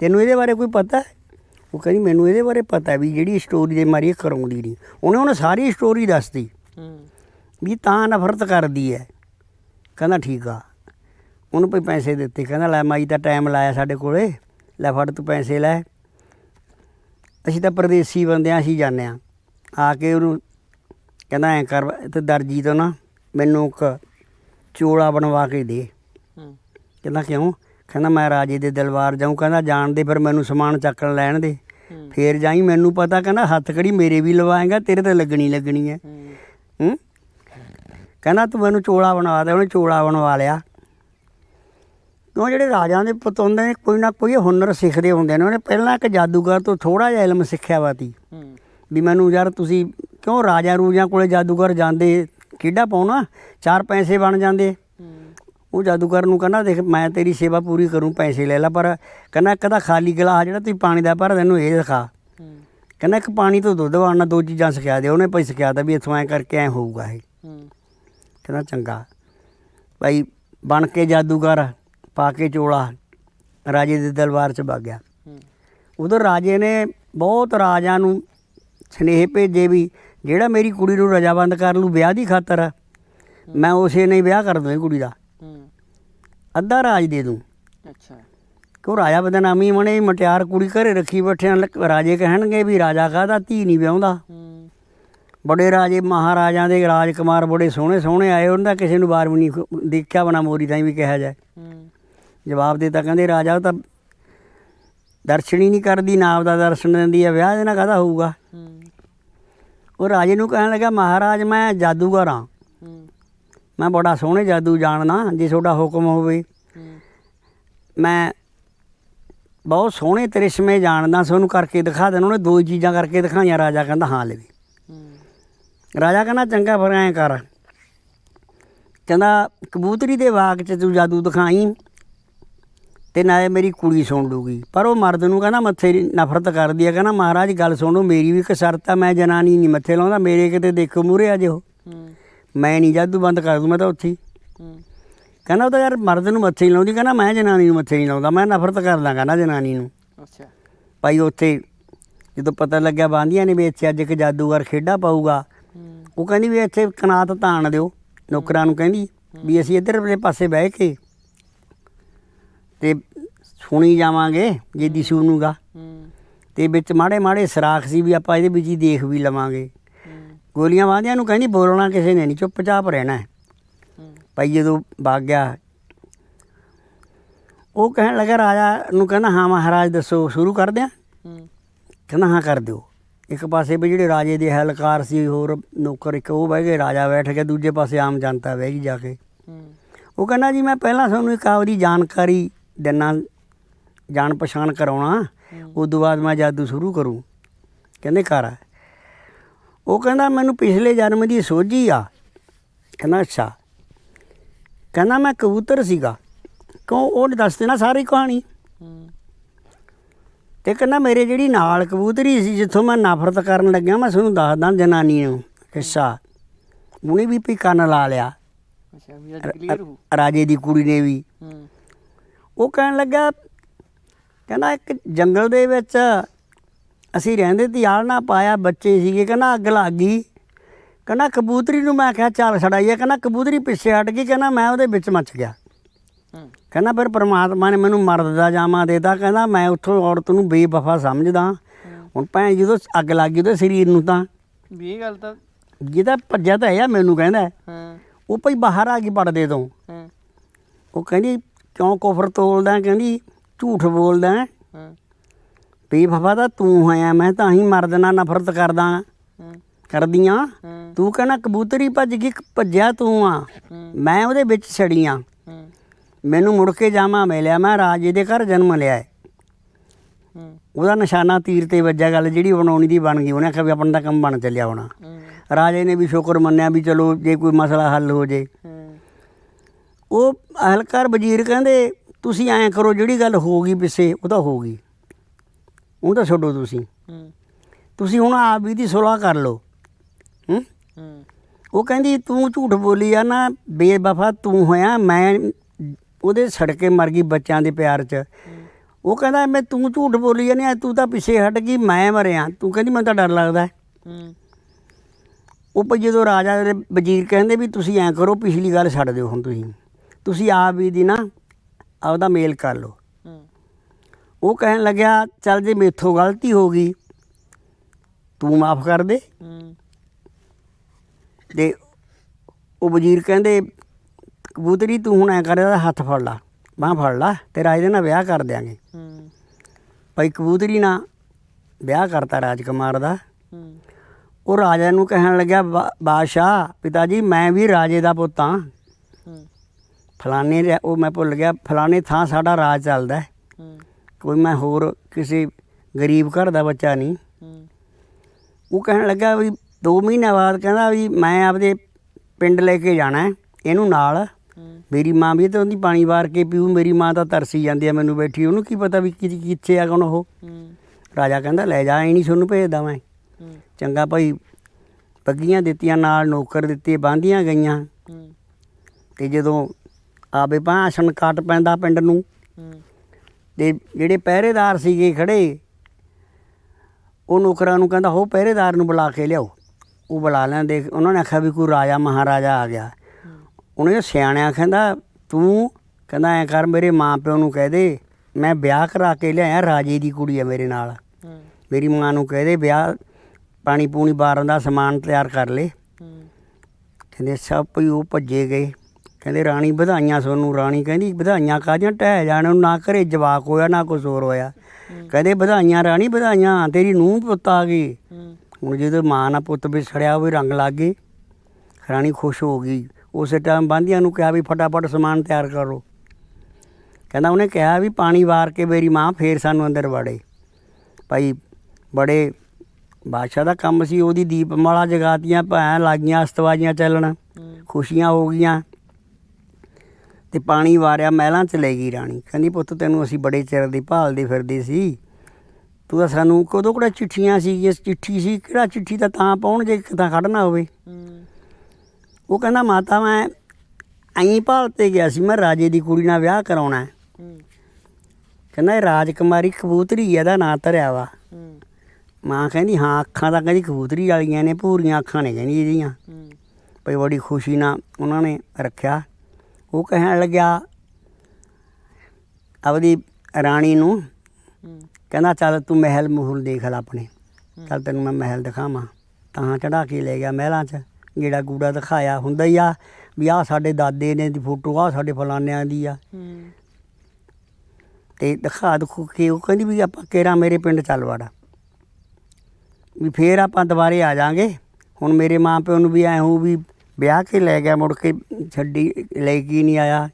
ਤੈਨੂੰ ਇਹਦੇ ਬਾਰੇ ਕੋਈ ਪਤਾ ਹੈ ਉਹ ਕਹਿੰਦੀ ਮੈਨੂੰ ਇਹਦੇ ਬਾਰੇ ਪਤਾ ਵੀ ਜਿਹੜੀ ਸਟੋਰੀ ਦੇ ਮਾਰੀ ਕਰਾਉਂਦੀ ਨਹੀਂ। ਉਹਨੇ ਉਹਨੇ ਸਾਰੀ ਸਟੋਰੀ ਦੱਸਤੀ ਹੂੰ। ਵੀ ਤਾਂ ਨਫ਼ਰਤ ਕਰਦੀ ਹੈ ਕਹਿੰਦਾ ਠੀਕ ਆ। ਉਹਨੂੰ ਕੋਈ ਪੈਸੇ ਦਿੱਤੇ। ਕਹਿੰਦਾ ਲੈ ਮਾਈ ਤਾਂ ਟਾਈਮ ਲਾਇਆ ਸਾਡੇ ਕੋਲੇ। ਲੈ ਫੜ ਤੂੰ ਪੈਸੇ ਲੈ। ਅਸੀਂ ਤਾਂ ਪਰਦੇਸੀ ਬੰਦੇ ਆ ਅਸੀਂ ਜਾਂਦੇ ਆ। ਆ ਕੇ ਉਹਨੂੰ ਕਹਿੰਦਾ ਐ ਕਰ ਤੇ ਦਰਜੀ ਤੋਂ ਨਾ ਮੈਨੂੰ ਇੱਕ ਚੋਲਾ ਬਣਵਾ ਕੇ ਦੇ। ਹੂੰ। ਕਹਿੰਦਾ ਕਿਉਂ? ਕਹਿੰਦਾ ਮੈਂ ਰਾਜੇ ਦੇ ਦਲਬਾਰ ਜਾਊਂ ਕਹਿੰਦਾ ਜਾਣ ਦੇ ਫਿਰ ਮੈਨੂੰ ਸਮਾਨ ਚੱਕਣ ਲੈਣ ਦੇ। ਫੇਰ ਜਾਈ ਮੈਨੂੰ ਪਤਾ ਕਹਿੰਦਾ ਹੱਥ ਕੜੀ ਮੇਰੇ ਵੀ ਲਵਾਏਗਾ ਤੇਰੇ ਤੇ ਲੱਗਣੀ ਲੱਗਣੀ ਹੈ। ਹੂੰ? ਕਹਿੰਦਾ ਤੂੰ ਮੈਨੂੰ ਚੋਲਾ ਬਣਵਾ ਦੇ ਉਹਨੇ ਚੋਲਾ ਬਣਵਾ ਲਿਆ। ਉਹ ਜਿਹੜੇ ਰਾਜਾਂ ਦੇ ਪੁੱਤ ਹੁੰਦੇ ਨੇ ਕੋਈ ਨਾ ਕੋਈ ਹੁਨਰ ਸਿੱਖਦੇ ਹੁੰਦੇ ਨੇ ਉਹਨੇ ਪਹਿਲਾਂ ਇੱਕ ਜਾਦੂਗਰ ਤੋਂ ਥੋੜਾ ਜਿਹਾ ਇਲਮ ਸਿੱਖਿਆ ਵਾ ਤੀ। ਹੂੰ। ਵੀ ਮੈਨੂੰ ਯਾਰ ਤੁਸੀਂ ਕਿਉਂ ਰਾਜਾ ਰੂਜਾਂ ਕੋਲੇ ਜਾਦੂਗਰ ਜਾਂਦੇ ਕਿਹੜਾ ਪਾਉਣਾ ਚਾਰ ਪੈਸੇ ਬਣ ਜਾਂਦੇ। ਉਹ ਜਾਦੂਗਰ ਨੂੰ ਕਹਿੰਦਾ ਦੇਖ ਮੈਂ ਤੇਰੀ ਸੇਵਾ ਪੂਰੀ ਕਰੂੰ ਪੈਸੇ ਲੈ ਲੈ ਪਰ ਕਹਿੰਦਾ ਇੱਕ ਤਾਂ ਖਾਲੀ ਗਲਾਸ ਜਿਹੜਾ ਤੁਸੀਂ ਪਾਣੀ ਦਾ ਭਰ ਤੈਨੂੰ ਇਹ ਦਿਖਾ। ਕਹਿੰਦਾ ਇੱਕ ਪਾਣੀ ਤੋਂ ਦੁੱਧ ਵਾੜਨਾ ਦੋ ਚੀਜ਼ਾਂ ਸਿਖਾ ਦੇ ਉਹਨੇ ਭਾਈ ਸਿਖਾਇਆ ਤਾ ਵੀ ਇੱਥੋਂ ਐ ਕਰਕੇ ਐ ਹੋਊਗਾ ਇਹ। ਕਹਿੰਦਾ ਚੰਗਾ। ਭਾਈ ਬਣ ਕੇ ਜਾਦੂਗਰ ਪਾ ਕੇ ਚੋਲਾ ਰਾਜੇ ਦੇ ਦਰਬਾਰ 'ਚ ਵਗ ਗਿਆ। ਉਧਰ ਰਾਜੇ ਨੇ ਬਹੁਤ ਰਾਜਾਂ ਨੂੰ ਸਨੇਹ ਭੇਜੇ ਵੀ ਜਿਹੜਾ ਮੇਰੀ ਕੁੜੀ ਨੂੰ ਰਜਾਬੰਦ ਕਰ ਲੂ ਵਿਆਹ ਦੀ ਖਾਤਰ ਮੈਂ ਉਸੇ ਨੇ ਵਿਆਹ ਕਰ ਦੂੰ ਇਹ ਕੁੜੀ ਦਾ। ਅੱਧਾ ਰਾਜ ਦੇ ਦੂੰ। ਅੱਛਾ। ਕਿਉਂ ਰਾਜਾ ਬਦਨਾਮੀ ਮਣੇ ਮਟਿਆਰ ਕੁੜੀ ਘਰੇ ਰੱਖੀ ਬੈਠੇ ਹਨ ਰਾਜੇ ਕਹਿਣਗੇ ਵੀ ਰਾਜਾ ਕਾਹਦਾ ਧੀ ਨਹੀਂ ਵਿਆਹੁੰਦਾ। ਬੜੇ ਰਾਜੇ ਮਹਾਰਾਜਾਂ ਦੇ ਰਾਜਕੁਮਾਰ ਬੜੇ ਸੋਹਣੇ ਸੋਹਣੇ ਆਏ ਉਹਨਾਂ ਦਾ ਕਿਸੇ ਨੂੰ ਬਾਰ ਵੀ ਨਹੀਂ ਦੇਖਿਆ ਬਣਾ ਮੋਰੀ ਤਾਂ ਵੀ ਕਿਹਾ ਜਾਏ। ਜਵਾਬ ਦਿੱਤਾ ਕਹਿੰਦੇ ਰਾਜਾ ਤਾਂ ਦਰਸ਼ਨ ਹੀ ਨਹੀਂ ਕਰਦੀ ਨਾ ਆਪਦਾ ਦਰਸ਼ਨ ਦਿੰਦੀ ਹੈ ਵਿਆਹ ਦੇ ਨਾਲ ਕਾਹਦਾ ਹੋਊਗਾ? ਉਹ ਰਾਜੇ ਨੂੰ ਕਹਿਣ ਲੱਗਾ ਮਹਾਰਾਜ ਮੈਂ ਜਾਦੂਗਰ ਹੂੰ। ਮੈਂ ਬੜਾ ਸੋਹਣੇ ਜਾਦੂ ਜਾਣਦਾ ਜੇ ਤੁਹਾਡਾ ਹੁਕਮ ਹੋਵੇ। ਮੈਂ ਬਹੁਤ ਸੋਹਣੇ ਤ੍ਰਿਸ਼ਮੇ ਜਾਣਦਾ ਤੁਹਾਨੂੰ ਕਰਕੇ ਦਿਖਾ ਦੇਣ। ਉਹਨੇ ਦੋ ਚੀਜ਼ਾਂ ਕਰਕੇ ਦਿਖਾਈਆਂ। ਰਾਜਾ ਕਹਿੰਦਾ ਹਾਂ ਲੈ ਵੀ। ਰਾਜਾ ਕਹਿੰਦਾ ਚੰਗਾ ਫਿਰ ਐਂ ਕਰ। ਕਹਿੰਦਾ ਕਬੂਤਰੀ ਦੇ ਵਾਕ 'ਚ ਤੂੰ ਜਾਦੂ ਦਿਖਾਈ ਤੇ ਨਾਲੇ ਮੇਰੀ ਕੁੜੀ ਸੁਣ ਲੂਗੀ। ਪਰ ਉਹ ਮਰਦ ਨੂੰ ਕਹਿੰਦਾ ਮੱਥੇ ਨਫ਼ਰਤ ਕਰਦੀ ਹੈ ਕਹਿੰਦਾ ਮਹਾਰਾਜ ਗੱਲ ਸੁਣੋ ਮੇਰੀ ਵੀ ਇੱਕ ਸ਼ਰਤ ਆ ਮੈਂ ਜਨਾਨੀ ਨਹੀਂ ਮੱਥੇ ਲਾਉਂਦਾ। ਮੇਰੇ ਕਿਤੇ ਦੇਖੋ ਮੂਰੇ ਆ ਜਿਓ ਮੈਂ ਨਹੀਂ ਜਾਦੂ ਬੰਦ ਕਰ ਦੂੰ ਮੈਂ ਤਾਂ ਉੱਥੇ ਹੀ। ਕਹਿੰਦਾ ਉਹ ਤਾਂ ਯਾਰ ਮਰਦ ਨੂੰ ਮੱਥੇ ਹੀ ਲਾਉਂਦੀ ਕਹਿੰਦਾ ਮੈਂ ਜਨਾਨੀ ਨੂੰ ਮੱਥੇ ਨਹੀਂ ਲਾਉਂਦਾ ਮੈਂ ਨਫ਼ਰਤ ਕਰਦਾ ਕਹਿੰਦਾ ਜਨਾਨੀ ਨੂੰ। ਅੱਛਾ। ਭਾਈ ਉੱਥੇ ਜਦੋਂ ਪਤਾ ਲੱਗਿਆ ਬਾਂਦੀਆਂ ਨੇ ਵੀ ਇੱਥੇ ਅੱਜ ਇੱਕ ਜਾਦੂਗਰ ਖੇਡਾ ਪਾਊਗਾ ਉਹ ਕਹਿੰਦੀ ਵੀ ਇੱਥੇ ਕਨਾਤ ਤਾਣ ਦਿਓ ਨੌਕਰਾਂ ਨੂੰ ਕਹਿੰਦੀ ਵੀ ਅਸੀਂ ਇੱਧਰਲੇ ਪਾਸੇ ਬਹਿ ਕੇ ਤੇ ਸੁਣੀ ਜਾਵਾਂਗੇ ਜੇ ਦਿਸੂ ਨੂਗਾ ਤੇ ਵਿੱਚ ਮਾੜੇ ਮਾੜੇ ਸਰਾਖ ਸੀ ਵੀ ਆਪਾਂ ਇਹਦੇ ਵਿੱਚ ਹੀ ਦੇਖ ਵੀ ਲਵਾਂਗੇ। ਗੋਲੀਆਂ ਵਾਂਦਿਆਂ ਨੂੰ ਕਹਿੰਦੀ ਬੋਲਣਾ ਕਿਸੇ ਨੇ ਨਹੀਂ ਚੁੱਪਚਾਪ ਰਹਿਣਾ ਹੈ। ਭਾਈ ਜਦੋਂ ਵਗ ਗਿਆ ਉਹ ਕਹਿਣ ਲੱਗਾ ਰਾਜਾ ਨੂੰ ਕਹਿੰਦਾ ਹਾਂ ਮਹਾਰਾਜ ਦੱਸੋ ਸ਼ੁਰੂ ਕਰ ਦਿਆਂ ਕਹਿੰਦਾ ਹਾਂ ਕਰ ਦਿਓ। ਇੱਕ ਪਾਸੇ ਵੀ ਜਿਹੜੇ ਰਾਜੇ ਦੇ ਹਲਕਾਰ ਸੀ ਹੋਰ ਨੌਕਰ ਇੱਕ ਉਹ ਬਹਿ ਗਏ ਰਾਜਾ ਬੈਠ ਗਿਆ ਦੂਜੇ ਪਾਸੇ ਆਮ ਜਨਤਾ ਬਹਿ ਗਈ ਜਾ ਕੇ। ਉਹ ਕਹਿੰਦਾ ਜੀ ਮੈਂ ਪਹਿਲਾਂ ਤੁਹਾਨੂੰ ਇੱਕ ਆਪਦੀ ਜਾਣਕਾਰੀ ਦਿਨਾ ਜਾਣ ਪਛਾਣ ਕਰਾਉਣਾ ਉਸ ਤੋਂ ਬਾਅਦ ਮੈਂ ਜਾਦੂ ਸ਼ੁਰੂ ਕਰੂੰ। ਕਹਿੰਦੇ ਕਰ ਉਹ ਕਹਿੰਦਾ ਮੈਨੂੰ ਪਿਛਲੇ ਜਨਮ ਦੀ ਸੋਝੀ ਆ। ਕਹਿੰਦਾ ਅੱਛਾ। ਕਹਿੰਦਾ ਮੈਂ ਕਬੂਤਰ ਸੀਗਾ। ਕਿਉਂ? ਉਹਨੇ ਦੱਸ ਦੇਣਾ ਸਾਰੀ ਕਹਾਣੀ। ਤੇ ਕਹਿੰਦਾ ਮੇਰੇ ਜਿਹੜੀ ਨਾਲ ਕਬੂਤਰੀ ਸੀ ਜਿੱਥੋਂ ਮੈਂ ਨਫ਼ਰਤ ਕਰਨ ਲੱਗਿਆ ਮੈਂ ਤੁਹਾਨੂੰ ਦੱਸਦਾ ਜਨਾਨੀ ਨੂੰ ਕਿੱਸਾ। ਉਹਨੇ ਵੀ ਪੀ ਕੰਨ ਲਾ ਲਿਆ। ਰਾਜੇ ਦੀ ਕੁੜੀ ਨੇ ਵੀ। ਉਹ ਕਹਿਣ ਲੱਗਾ ਕਹਿੰਦਾ ਇੱਕ ਜੰਗਲ ਦੇ ਵਿੱਚ ਅਸੀਂ ਰਹਿੰਦੇ ਤੇ ਆਲਣਾ ਪਾਇਆ ਬੱਚੇ ਸੀਗੇ ਕਹਿੰਦਾ ਅੱਗ ਲੱਗ ਗਈ। ਕਹਿੰਦਾ ਕਬੂਤਰੀ ਨੂੰ ਮੈਂ ਕਿਹਾ ਚੱਲ ਛੜਾਈਏ ਕਹਿੰਦਾ ਕਬੂਤਰੀ ਪਿੱਛੇ ਹਟ ਗਈ ਕਹਿੰਦਾ ਮੈਂ ਉਹਦੇ ਵਿੱਚ ਮੱਚ ਗਿਆ। ਕਹਿੰਦਾ ਫਿਰ ਪ੍ਰਮਾਤਮਾ ਨੇ ਮੈਨੂੰ ਮਰਦ ਦਾ ਜਾਮਾ ਦੇਤਾ ਕਹਿੰਦਾ ਮੈਂ ਉੱਥੋਂ ਔਰਤ ਨੂੰ ਬੇਵਫਾ ਸਮਝਦਾ। ਹੁਣ ਭੈਣ ਜਦੋਂ ਅੱਗ ਲੱਗ ਗਈ ਉਹਦੇ ਸਰੀਰ ਨੂੰ ਤਾਂ। ਵੀ ਇਹ ਗੱਲ ਤਾਂ ਜਿਹਦਾ ਭੱਜਿਆ ਤਾਂ ਹੈ ਮੈਨੂੰ ਕਹਿੰਦਾ। ਹਾਂ। ਉਹ ਭਈ ਬਾਹਰ ਆ ਗਈ ਪੜਦੇ ਤੋਂ। ਹਾਂ। ਉਹ ਕਹਿੰਦੀ ਕਿਉਂ ਕੁਫਰ ਤੋਲਦਾ ਕਹਿੰਦੀ ਝੂਠ ਬੋਲਦਾ ਹਾਂ। ਬੇਵਫਾ ਤਾਂ ਤੂੰ ਹੋਇਆ ਮੈਂ ਤਾਂ ਹੀ ਮਰਦ ਨਾਲ ਨਫ਼ਰਤ ਕਰਦਾ ਕਰਦੀਆਂ? ਤੂੰ ਕਹਿੰਦਾ ਕਬੂਤਰੀ ਭੱਜ ਗਈ ਭੱਜਿਆ ਤੂੰ ਆ। ਮੈਂ ਉਹਦੇ ਵਿੱਚ ਛੜੀਆਂ ਮੈਨੂੰ ਮੁੜ ਕੇ ਜਾਮਾ ਮਿਲਿਆ ਮੈਂ ਰਾਜੇ ਦੇ ਘਰ ਜਨਮ ਲਿਆ ਉਹਦਾ ਨਿਸ਼ਾਨਾ ਤੀਰ ਤੇ ਵੱਜਿਆ ਗੱਲ ਜਿਹੜੀ ਬਣਾਉਣੀ ਦੀ ਬਣ ਗਈ ਉਹਨੇ ਆਖਿਆ ਵੀ ਆਪਣਾ ਤਾਂ ਕੰਮ ਬਣ ਚੱਲਿਆ ਹੋਣਾ। ਰਾਜੇ ਨੇ ਵੀ ਸ਼ੁਕਰ ਮੰਨਿਆ ਵੀ ਚਲੋ ਜੇ ਕੋਈ ਮਸਲਾ ਹੱਲ ਹੋ ਜੇ। ਉਹ ਅਹਲਕਾਰ ਵਜ਼ੀਰ ਕਹਿੰਦੇ ਤੁਸੀਂ ਐਂ ਕਰੋ ਜਿਹੜੀ ਗੱਲ ਹੋ ਗਈ ਪਿੱਛੇ ਉਹ ਤਾਂ ਹੋ ਗਈ। ਉਹ ਤਾਂ ਛੱਡੋ ਤੁਸੀਂ। ਹੂੰ। ਤੁਸੀਂ ਹੁਣ ਆਪ ਵੀ ਦੀ ਸੁਲਾਹ ਕਰ ਲਓ। ਹੂੰ? ਹੂੰ। ਉਹ ਕਹਿੰਦੀ ਤੂੰ ਝੂਠ ਬੋਲੀ ਆ ਨਾ ਬੇਵਫਾ ਤੂੰ ਹੋਇਆ ਮੈਂ ਉਹਦੇ ਸੜਕੇ ਮਰ ਗਈ ਬੱਚਿਆਂ ਦੇ ਪਿਆਰ 'ਚ। ਉਹ ਕਹਿੰਦਾ ਮੈਂ ਤੂੰ ਝੂਠ ਬੋਲੀ ਜਾਂਦੀ ਤੂੰ ਤਾਂ ਪਿੱਛੇ ਹਟ ਗਈ ਮੈਂ ਮਰਿਆ। ਤੂੰ ਕਹਿੰਦੀ ਮੈਨੂੰ ਤਾਂ ਡਰ ਲੱਗਦਾ ਹੈ। ਉਹ ਭਈ ਜਦੋਂ ਰਾਜਾ ਦੇ ਵਜ਼ੀਰ ਕਹਿੰਦੇ ਵੀ ਤੁਸੀਂ ਐਂ ਕਰੋ ਪਿਛਲੀ ਗੱਲ ਛੱਡ ਦਿਓ ਹੁਣ ਤੁਸੀਂ। ਤੁਸੀਂ ਆਪ ਵੀ ਦੀ ਨਾ ਆਪਦਾ ਮੇਲ ਕਰ ਲਓ। ਹੂੰ। ਉਹ ਕਹਿਣ ਲੱਗਿਆ ਚੱਲ ਜੇ ਮੇਥੋਂ ਗਲਤੀ ਹੋ ਗਈ ਤੂੰ ਮਾਫ ਕਰ ਦੇ। ਤੇ ਉਹ ਵਜ਼ੀਰ ਕਹਿੰਦੇ ਕਬੂਤਰੀ ਤੂੰ ਹੁਣ ਐ ਕਰ ਇਹਦਾ ਹੱਥ ਫੜ ਲਾ ਬਾਂਹ ਫੜ ਲਾ ਤੇ ਰਾਜ ਦੇ ਨਾਲ ਵਿਆਹ ਕਰ ਦਿਆਂਗੇ। ਹੂੰ। ਭਾਈ ਕਬੂਤਰੀ ਨਾਲ ਵਿਆਹ ਕਰਤਾ ਰਾਜਕੁਮਾਰ ਦਾ। ਹੂੰ। ਉਹ ਰਾਜਾ ਨੂੰ ਕਹਿਣ ਲੱਗਿਆ "ਬਾ- ਬਾਦਸ਼ਾਹ ਪਿਤਾ ਜੀ ਮੈਂ ਵੀ ਰਾਜੇ ਦਾ ਪੁੱਤ ਹਾਂ ਹੂੰ। ਫਲਾਣੇ ਉਹ ਮੈਂ ਭੁੱਲ ਗਿਆ ਫਲਾਣੇ ਥਾਂ ਸਾਡਾ ਰਾਜ ਚੱਲਦਾ ਕੋਈ ਮੈਂ ਹੋਰ ਕਿਸੇ ਗਰੀਬ ਘਰ ਦਾ ਬੱਚਾ ਨਹੀਂ। ਉਹ ਕਹਿਣ ਲੱਗਾ ਵੀ 2 ਮਹੀਨੇ ਬਾਅਦ ਕਹਿੰਦਾ ਵੀ ਮੈਂ ਆਪਦੇ ਪਿੰਡ ਲੈ ਕੇ ਜਾਣਾ ਇਹਨੂੰ ਨਾਲ। ਮੇਰੀ ਮਾਂ ਵੀ ਤਾਂ ਉਹਦੀ ਪਾਣੀ ਵਾਰ ਕੇ ਪੀਊ ਮੇਰੀ ਮਾਂ ਤਾਂ ਤਰਸੀ ਜਾਂਦੀ ਆ ਮੈਨੂੰ ਬੈਠੀ ਉਹਨੂੰ ਕੀ ਪਤਾ ਵੀ ਕਿੱਥੇ ਆ ਕੌਣ ਉਹ। ਰਾਜਾ ਕਹਿੰਦਾ ਲੈ ਜਾ ਐ ਨਹੀਂ ਤੁਹਾਨੂੰ ਭੇਜਦਾ ਮੈਂ। ਚੰਗਾ ਭਾਈ ਪੱਗੀਆਂ ਦਿੱਤੀਆਂ ਨਾਲ ਨੌਕਰ ਦਿੱਤੇ ਬਾਂਦੀਆਂ ਗਈਆਂ। ਤੇ ਜਦੋਂ ਆਵੇ ਭਾਸ਼ਣ ਕੱਟ ਪੈਂਦਾ ਪਿੰਡ ਨੂੰ। ਤੇ ਜਿਹੜੇ ਪਹਿਰੇਦਾਰ ਸੀਗੇ ਖੜੇ ਉਹ ਨੌਕਰਾਂ ਨੂੰ ਕਹਿੰਦਾ ਹੋ ਪਹਿਰੇਦਾਰ ਨੂੰ ਬੁਲਾ ਕੇ ਲਿਆਓ। ਉਹ ਬੁਲਾ ਲੈਂਦੇ ਉਹਨਾਂ ਨੇ ਆਖਿਆ ਵੀ ਕੋਈ ਰਾਜਾ ਮਹਾਰਾਜਾ ਆ ਗਿਆ। ਉਹਨੇ ਸਿਆਣਿਆ ਕਹਿੰਦਾ ਤੂੰ ਕਹਿੰਦਾ ਐ ਕਰ ਮੇਰੇ ਮਾਂ ਪਿਓ ਨੂੰ ਕਹਿ ਦੇ ਮੈਂ ਵਿਆਹ ਕਰਾ ਕੇ ਲਿਆਇਆ ਰਾਜੇ ਦੀ ਕੁੜੀ ਹੈ ਮੇਰੇ ਨਾਲ। ਮੇਰੀ ਮਾਂ ਨੂੰ ਕਹਿ ਦੇ ਵਿਆਹ ਪਾਣੀ ਪੂਣੀ ਬਾਰਨ ਦਾ ਸਮਾਨ ਤਿਆਰ ਕਰ ਲੈ। ਕਹਿੰਦੇ ਸਭ ਉਹ ਭੱਜੇ ਗਏ। ਕਹਿੰਦੇ ਰਾਣੀ ਵਧਾਈਆਂ ਤੁਹਾਨੂੰ ਰਾਣੀ ਕਹਿੰਦੀ ਵਧਾਈਆਂ ਕਾਹਦੀਆਂ? ਟਹਿ ਜਾਣ ਨੂੰ ਨਾ ਘਰੇ ਜਵਾਕ ਹੋਇਆ ਨਾ ਕੁਛ ਹੋਰ ਹੋਇਆ। ਕਹਿੰਦੇ ਵਧਾਈਆਂ ਰਾਣੀ ਵਧਾਈਆਂ ਤੇਰੀ ਨੂੰਹ ਪੁੱਤ ਆ ਗਈ। ਹੁਣ ਜਦੋਂ ਮਾਂ ਨਾਲ ਪੁੱਤ ਵਿਛੜਿਆ ਹੋਵੇ ਰੰਗ ਲੱਗ ਗਏ ਰਾਣੀ ਖੁਸ਼ ਹੋ ਗਈ। ਉਸੇ ਟਾਈਮ ਬਾਂਦੀਆਂ ਨੂੰ ਕਿਹਾ ਵੀ ਫਟਾਫਟ ਸਮਾਨ ਤਿਆਰ ਕਰੋ। ਕਹਿੰਦਾ ਉਹਨੇ ਕਿਹਾ ਵੀ ਪਾਣੀ ਵਾਰ ਕੇ ਮੇਰੀ ਮਾਂ ਫੇਰ ਸਾਨੂੰ ਅੰਦਰ ਵੜੇ। ਭਾਈ ਬੜੇ ਬਾਦਸ਼ਾਹ ਦਾ ਕੰਮ ਸੀ ਉਹਦੀ ਦੀਪਮਾਲਾ ਜਗਾਤੀਆਂ ਭੈਣ ਲੱਗੀਆਂ ਅਸਤਵਾਜੀਆਂ ਚੱਲਣ। ਖੁਸ਼ੀਆਂ ਹੋ ਗਈਆਂ। ਤੇ ਪਾਣੀ ਵਾਰਿਆ ਮਹਿਲਾਂ ਚ ਲੈ ਗਈ ਰਾਣੀ। ਕਹਿੰਦੀ ਪੁੱਤ ਤੈਨੂੰ ਅਸੀਂ ਬੜੇ ਚਿਰ ਦੀ ਭਾਲਦੇ ਫਿਰਦੇ ਸੀ। ਤੂੰ ਤਾਂ ਸਾਨੂੰ ਕਦੋਂ ਕਿਹੜਾ ਚਿੱਠੀਆਂ ਸੀ? ਇਸ ਚਿੱਠੀ ਸੀ ਕਿਹੜਾ ਚਿੱਠੀ ਤਾਂ ਤਾਂ ਪਾਉਣ ਜੇ ਕਿਤਾ ਖੜਨਾ ਹੋਵੇ? ਉਹ ਕਹਿੰਦਾ ਮਾਤਾ ਮੈਂ ਐਂ ਭਾਲ ਤੇ ਗਿਆ ਸੀ ਮੈਂ ਰਾਜੇ ਦੀ ਕੁੜੀ ਨਾਲ ਵਿਆਹ ਕਰਾਉਣਾ ਹੈ। ਕਹਿੰਦਾ ਇਹ ਰਾਜਕੁਮਾਰੀ ਕਬੂਤਰੀ ਇਹਦਾ ਨਾਂ ਧਰਿਆ ਵਾ। ਮਾਂ ਕਹਿੰਦੀ ਹਾਂ ਅੱਖਾਂ ਤਾਂ ਕਹਿੰਦੀ ਕਬੂਤਰੀ ਵਾਲੀਆਂ ਨੇ ਪੂਰੀਆਂ ਅੱਖਾਂ ਨੇ ਕਹਿੰਦੀ ਇਹਦੀਆਂ। ਭਈ ਬੜੀ ਖੁਸ਼ੀ ਨਾਲ ਉਹਨਾਂ ਨੇ ਰੱਖਿਆ। ਉਹ ਕਹਿਣ ਲੱਗਿਆ ਆਪਦੀ ਰਾਣੀ ਨੂੰ ਕਹਿੰਦਾ ਚੱਲ ਤੂੰ ਮਹਿਲ ਮਹੂਲ ਦੇਖ ਲੈ ਆਪਣੇ। ਚੱਲ ਤੈਨੂੰ ਮੈਂ ਮਹਿਲ ਦਿਖਾਵਾਂ। ਤਾਂ ਚੜਾ ਕੇ ਲੈ ਗਿਆ ਮਹਿਲਾਂ 'ਚ। ਗੇੜਾ ਗੂੜਾ ਦਿਖਾਇਆ। ਹੁੰਦਾ ਹੀ ਆ ਵੀ ਆਹ ਸਾਡੇ ਦਾਦੇ ਨੇ ਦੀ ਫੋਟੋ ਆ ਸਾਡੇ ਫਲਾਨਿਆਂ ਦੀ ਆ। ਤੇ ਦਿਖਾ ਦਿਖੂ ਕੇ ਉਹ ਕਹਿੰਦੀ ਵੀ ਆਪਾਂ ਕੇਰਾ ਮੇਰੇ ਪਿੰਡ ਚੱਲ ਵੜਾ। ਵੀ ਫੇਰ ਆਪਾਂ ਦੁਬਾਰੇ ਆ ਜਾਾਂਗੇ। ਹੁਣ ਮੇਰੇ ਮਾਂ ਪਿਓ ਨੂੰ ਵੀ ਐ ਹੋ ਵੀ ਵਿਆਹ ਕੇ ਲੈ ਗਿਆ, ਮੁੜ ਕੇ ਛੱਡੀ, ਲੈ ਕੇ ਨਹੀਂ ਆਇਆ।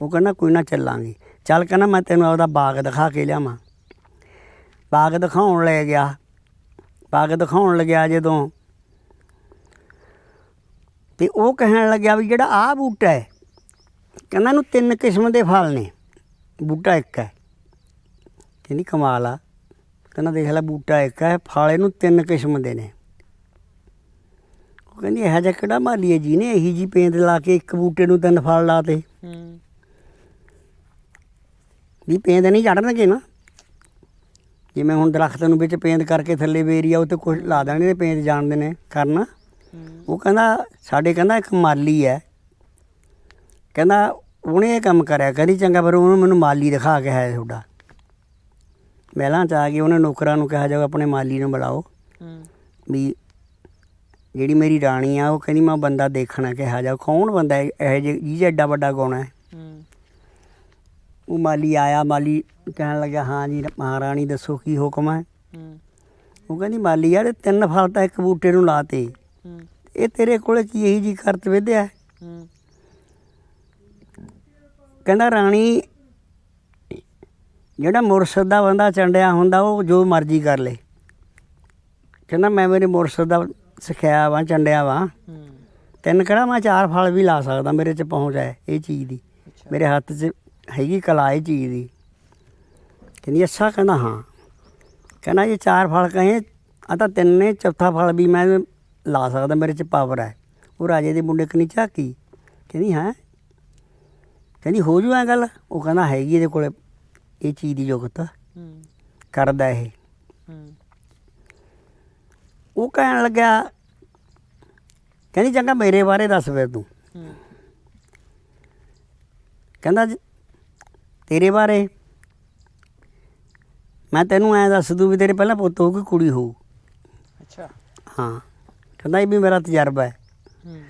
ਉਹ ਕਹਿੰਦਾ, ਕੋਈ ਨਾ ਚੱਲਾਂਗੇ। ਚੱਲ ਕਹਿੰਦਾ, ਮੈਂ ਤੈਨੂੰ ਆਪਦਾ ਬਾਗ ਦਿਖਾ ਕੇ ਲਿਆਵਾਂ। ਬਾਗ ਦਿਖਾਉਣ ਲੈ ਗਿਆ। ਬਾਗ ਦਿਖਾਉਣ ਲੱਗਿਆ ਜਦੋਂ। ਤੇ ਉਹ ਕਹਿਣ ਲੱਗਿਆ ਵੀ ਜਿਹੜਾ ਆਹ ਬੂਟਾ ਹੈ, ਕਹਿੰਦਾ ਨੂੰ ਤਿੰਨ ਕਿਸਮ ਦੇ ਫਲ ਨੇ। ਬੂਟਾ ਇੱਕ ਹੈ, ਕਹਿੰਦੀ ਕਮਾਲ ਆ। ਕਹਿੰਦਾ, ਦੇਖ ਲੈ, ਬੂਟਾ ਇੱਕ ਹੈ, ਫਲ ਇਹਨੂੰ ਤਿੰਨ ਕਿਸਮ ਦੇ ਨੇ। ਉਹ ਕਹਿੰਦੀ ਇਹ ਜਿਹਾ ਕਿਹੜਾ ਮਾਲੀਏ ਜੀ ਨੇ? ਇਹੀ ਜੀ ਪੇਂਦ ਲਾ ਕੇ ਇੱਕ ਬੂਟੇ ਨੂੰ ਤਿੰਨ ਫਲ ਲਾਤੇ ਹੂੰ। ਵੀ ਪੇਂਦ ਨਹੀਂ ਚੜਨਗੇ ਨਾ। ਜਿਵੇਂ ਹੁਣ ਦਰਖਤ ਨੂੰ ਵਿੱਚ ਪੇਂਦ ਕਰਕੇ ਥੱਲੇ ਵੇਰੀਆ ਉਹ ਤੇ ਕੁਝ ਲਾ ਦੇਣੇ ਤੇ ਪੇਂਦ ਜਾਣਦੇ ਨੇ ਕਰਨ। ਹੂੰ। ਉਹ ਕਹਿੰਦਾ ਸਾਡੇ ਕਹਿੰਦਾ ਇੱਕ ਮਾਲੀ ਹੈ। ਕਹਿੰਦਾ ਉਹਨੇ ਇਹ ਕੰਮ ਕਰਿਆ। ਕਹਿੰਦੀ ਚੰਗਾ ਪਰ ਉਹਨੂੰ ਮੈਨੂੰ ਮਾਲੀ ਦਿਖਾ ਕੇ ਹੈ ਤੁਹਾਡਾ। ਮਹਿਲਾਂ ਚ ਆ ਕੇ ਉਹਨੇ ਨੌਕਰਾਂ ਨੂੰ ਕਿਹਾ ਜਾਓ ਆਪਣੇ ਮਾਲੀ ਨੂੰ ਬੁਲਾਓ। ਹੂੰ। ਵੀ ਜਿਹੜੀ ਮੇਰੀ ਰਾਣੀ ਆ ਉਹ ਕਹਿੰਦੀ ਮੈਂ ਬੰਦਾ ਦੇਖਣਾ ਕਿਹਾ ਜਾ ਕੌਣ ਬੰਦਾ ਹੈ ਇਹ ਜਿਹੇ ਐਡਾ ਵੱਡਾ ਗੁਣ ਹੈ? ਉਹ ਮਾਲੀ ਆਇਆ ਮਾਲੀ ਕਹਿਣ ਲੱਗਾ ਹਾਂ ਜੀ ਮਹਾਰਾਣੀ ਦੱਸੋ ਕੀ ਹੁਕਮ ਹੈ? ਉਹ ਕਹਿੰਦੀ ਮਾਲੀ ਯਾਰ ਤਿੰਨ ਫਲ ਤਾਂ ਇੱਕ ਬੂਟੇ ਨੂੰ ਲਾਤੇ ਇਹ ਤੇਰੇ ਕੋਲੇ ਕੀ ਇਹੀ ਜੀ ਕਰਤ ਵਿਦਿਆ ਕਹਿੰਦਾ ਰਾਣੀ ਜਿਹੜਾ ਮੁਰਸ਼ਦ ਦਾ ਬੰਦਾ ਚੰਡਿਆ ਹੁੰਦਾ ਉਹ ਜੋ ਮਰਜ਼ੀ ਕਰ ਲੇ। ਕਹਿੰਦਾ ਮੈਂ ਮੇਰੇ ਮੁਰਸ਼ਦ ਦਾ ਸਿੱਖਿਆ ਵਾਂ ਚੰਡਿਆ ਵਾਂ। ਤਿੰਨ ਕਿਹੜਾ ਮੈਂ ਚਾਰ ਫਲ ਵੀ ਲਾ ਸਕਦਾ ਮੇਰੇ 'ਚ ਪਹੁੰਚ ਹੈ ਇਹ ਚੀਜ਼ ਦੀ। ਮੇਰੇ ਹੱਥ 'ਚ ਹੈਗੀ ਕਲਾ ਇਹ ਚੀਜ਼ ਦੀ। ਕਹਿੰਦੀ ਅੱਛਾ ਕਹਿੰਦਾ ਹਾਂ। ਕਹਿੰਦਾ ਇਹ ਚਾਰ ਫਲ ਕਹੇ ਆ ਤਾਂ ਤਿੰਨ ਨੇ ਚੌਥਾ ਫਲ ਵੀ ਮੈਂ ਲਾ ਸਕਦਾ ਮੇਰੇ 'ਚ ਪਾਵਰ ਹੈ। ਉਹ ਰਾਜੇ ਦੇ ਮੁੰਡੇ ਕਨੀ ਝਾਕੀ। ਕਹਿੰਦੀ ਹੈ? ਕਹਿੰਦੀ ਹੋ ਜੂ ਐ ਗੱਲ? ਉਹ ਕਹਿੰਦਾ ਹੈਗੀ ਇਹਦੇ ਕੋਲੇ ਇਹ ਚੀਜ਼ ਦੀ ਯੋਗਤਾ ਹੂੰ। ਕਰਦਾ ਇਹ। ਹੂੰ। ਉਹ ਕਹਿਣ ਲੱਗਿਆ ਕਹਿੰਦੀ ਚੰਗਾ ਮੇਰੇ ਬਾਰੇ ਦੱਸ ਫਿਰ ਤੂੰ। ਹੂੰ। ਕਹਿੰਦਾ ਜੀ, ਤੇਰੇ ਬਾਰੇ? ਮੈਂ ਤੈਨੂੰ ਐਂ ਦੱਸ ਦੂੰ ਵੀ ਤੇਰੇ ਪਹਿਲਾਂ ਪੁੱਤ ਹੋਊ ਕਿ ਕੁੜੀ ਹੋਊ? ਅੱਛਾ। ਹਾਂ। ਕਹਿੰਦਾ ਇਹ ਵੀ ਮੇਰਾ ਤਜਰਬਾ ਹੈ। ਹੂੰ।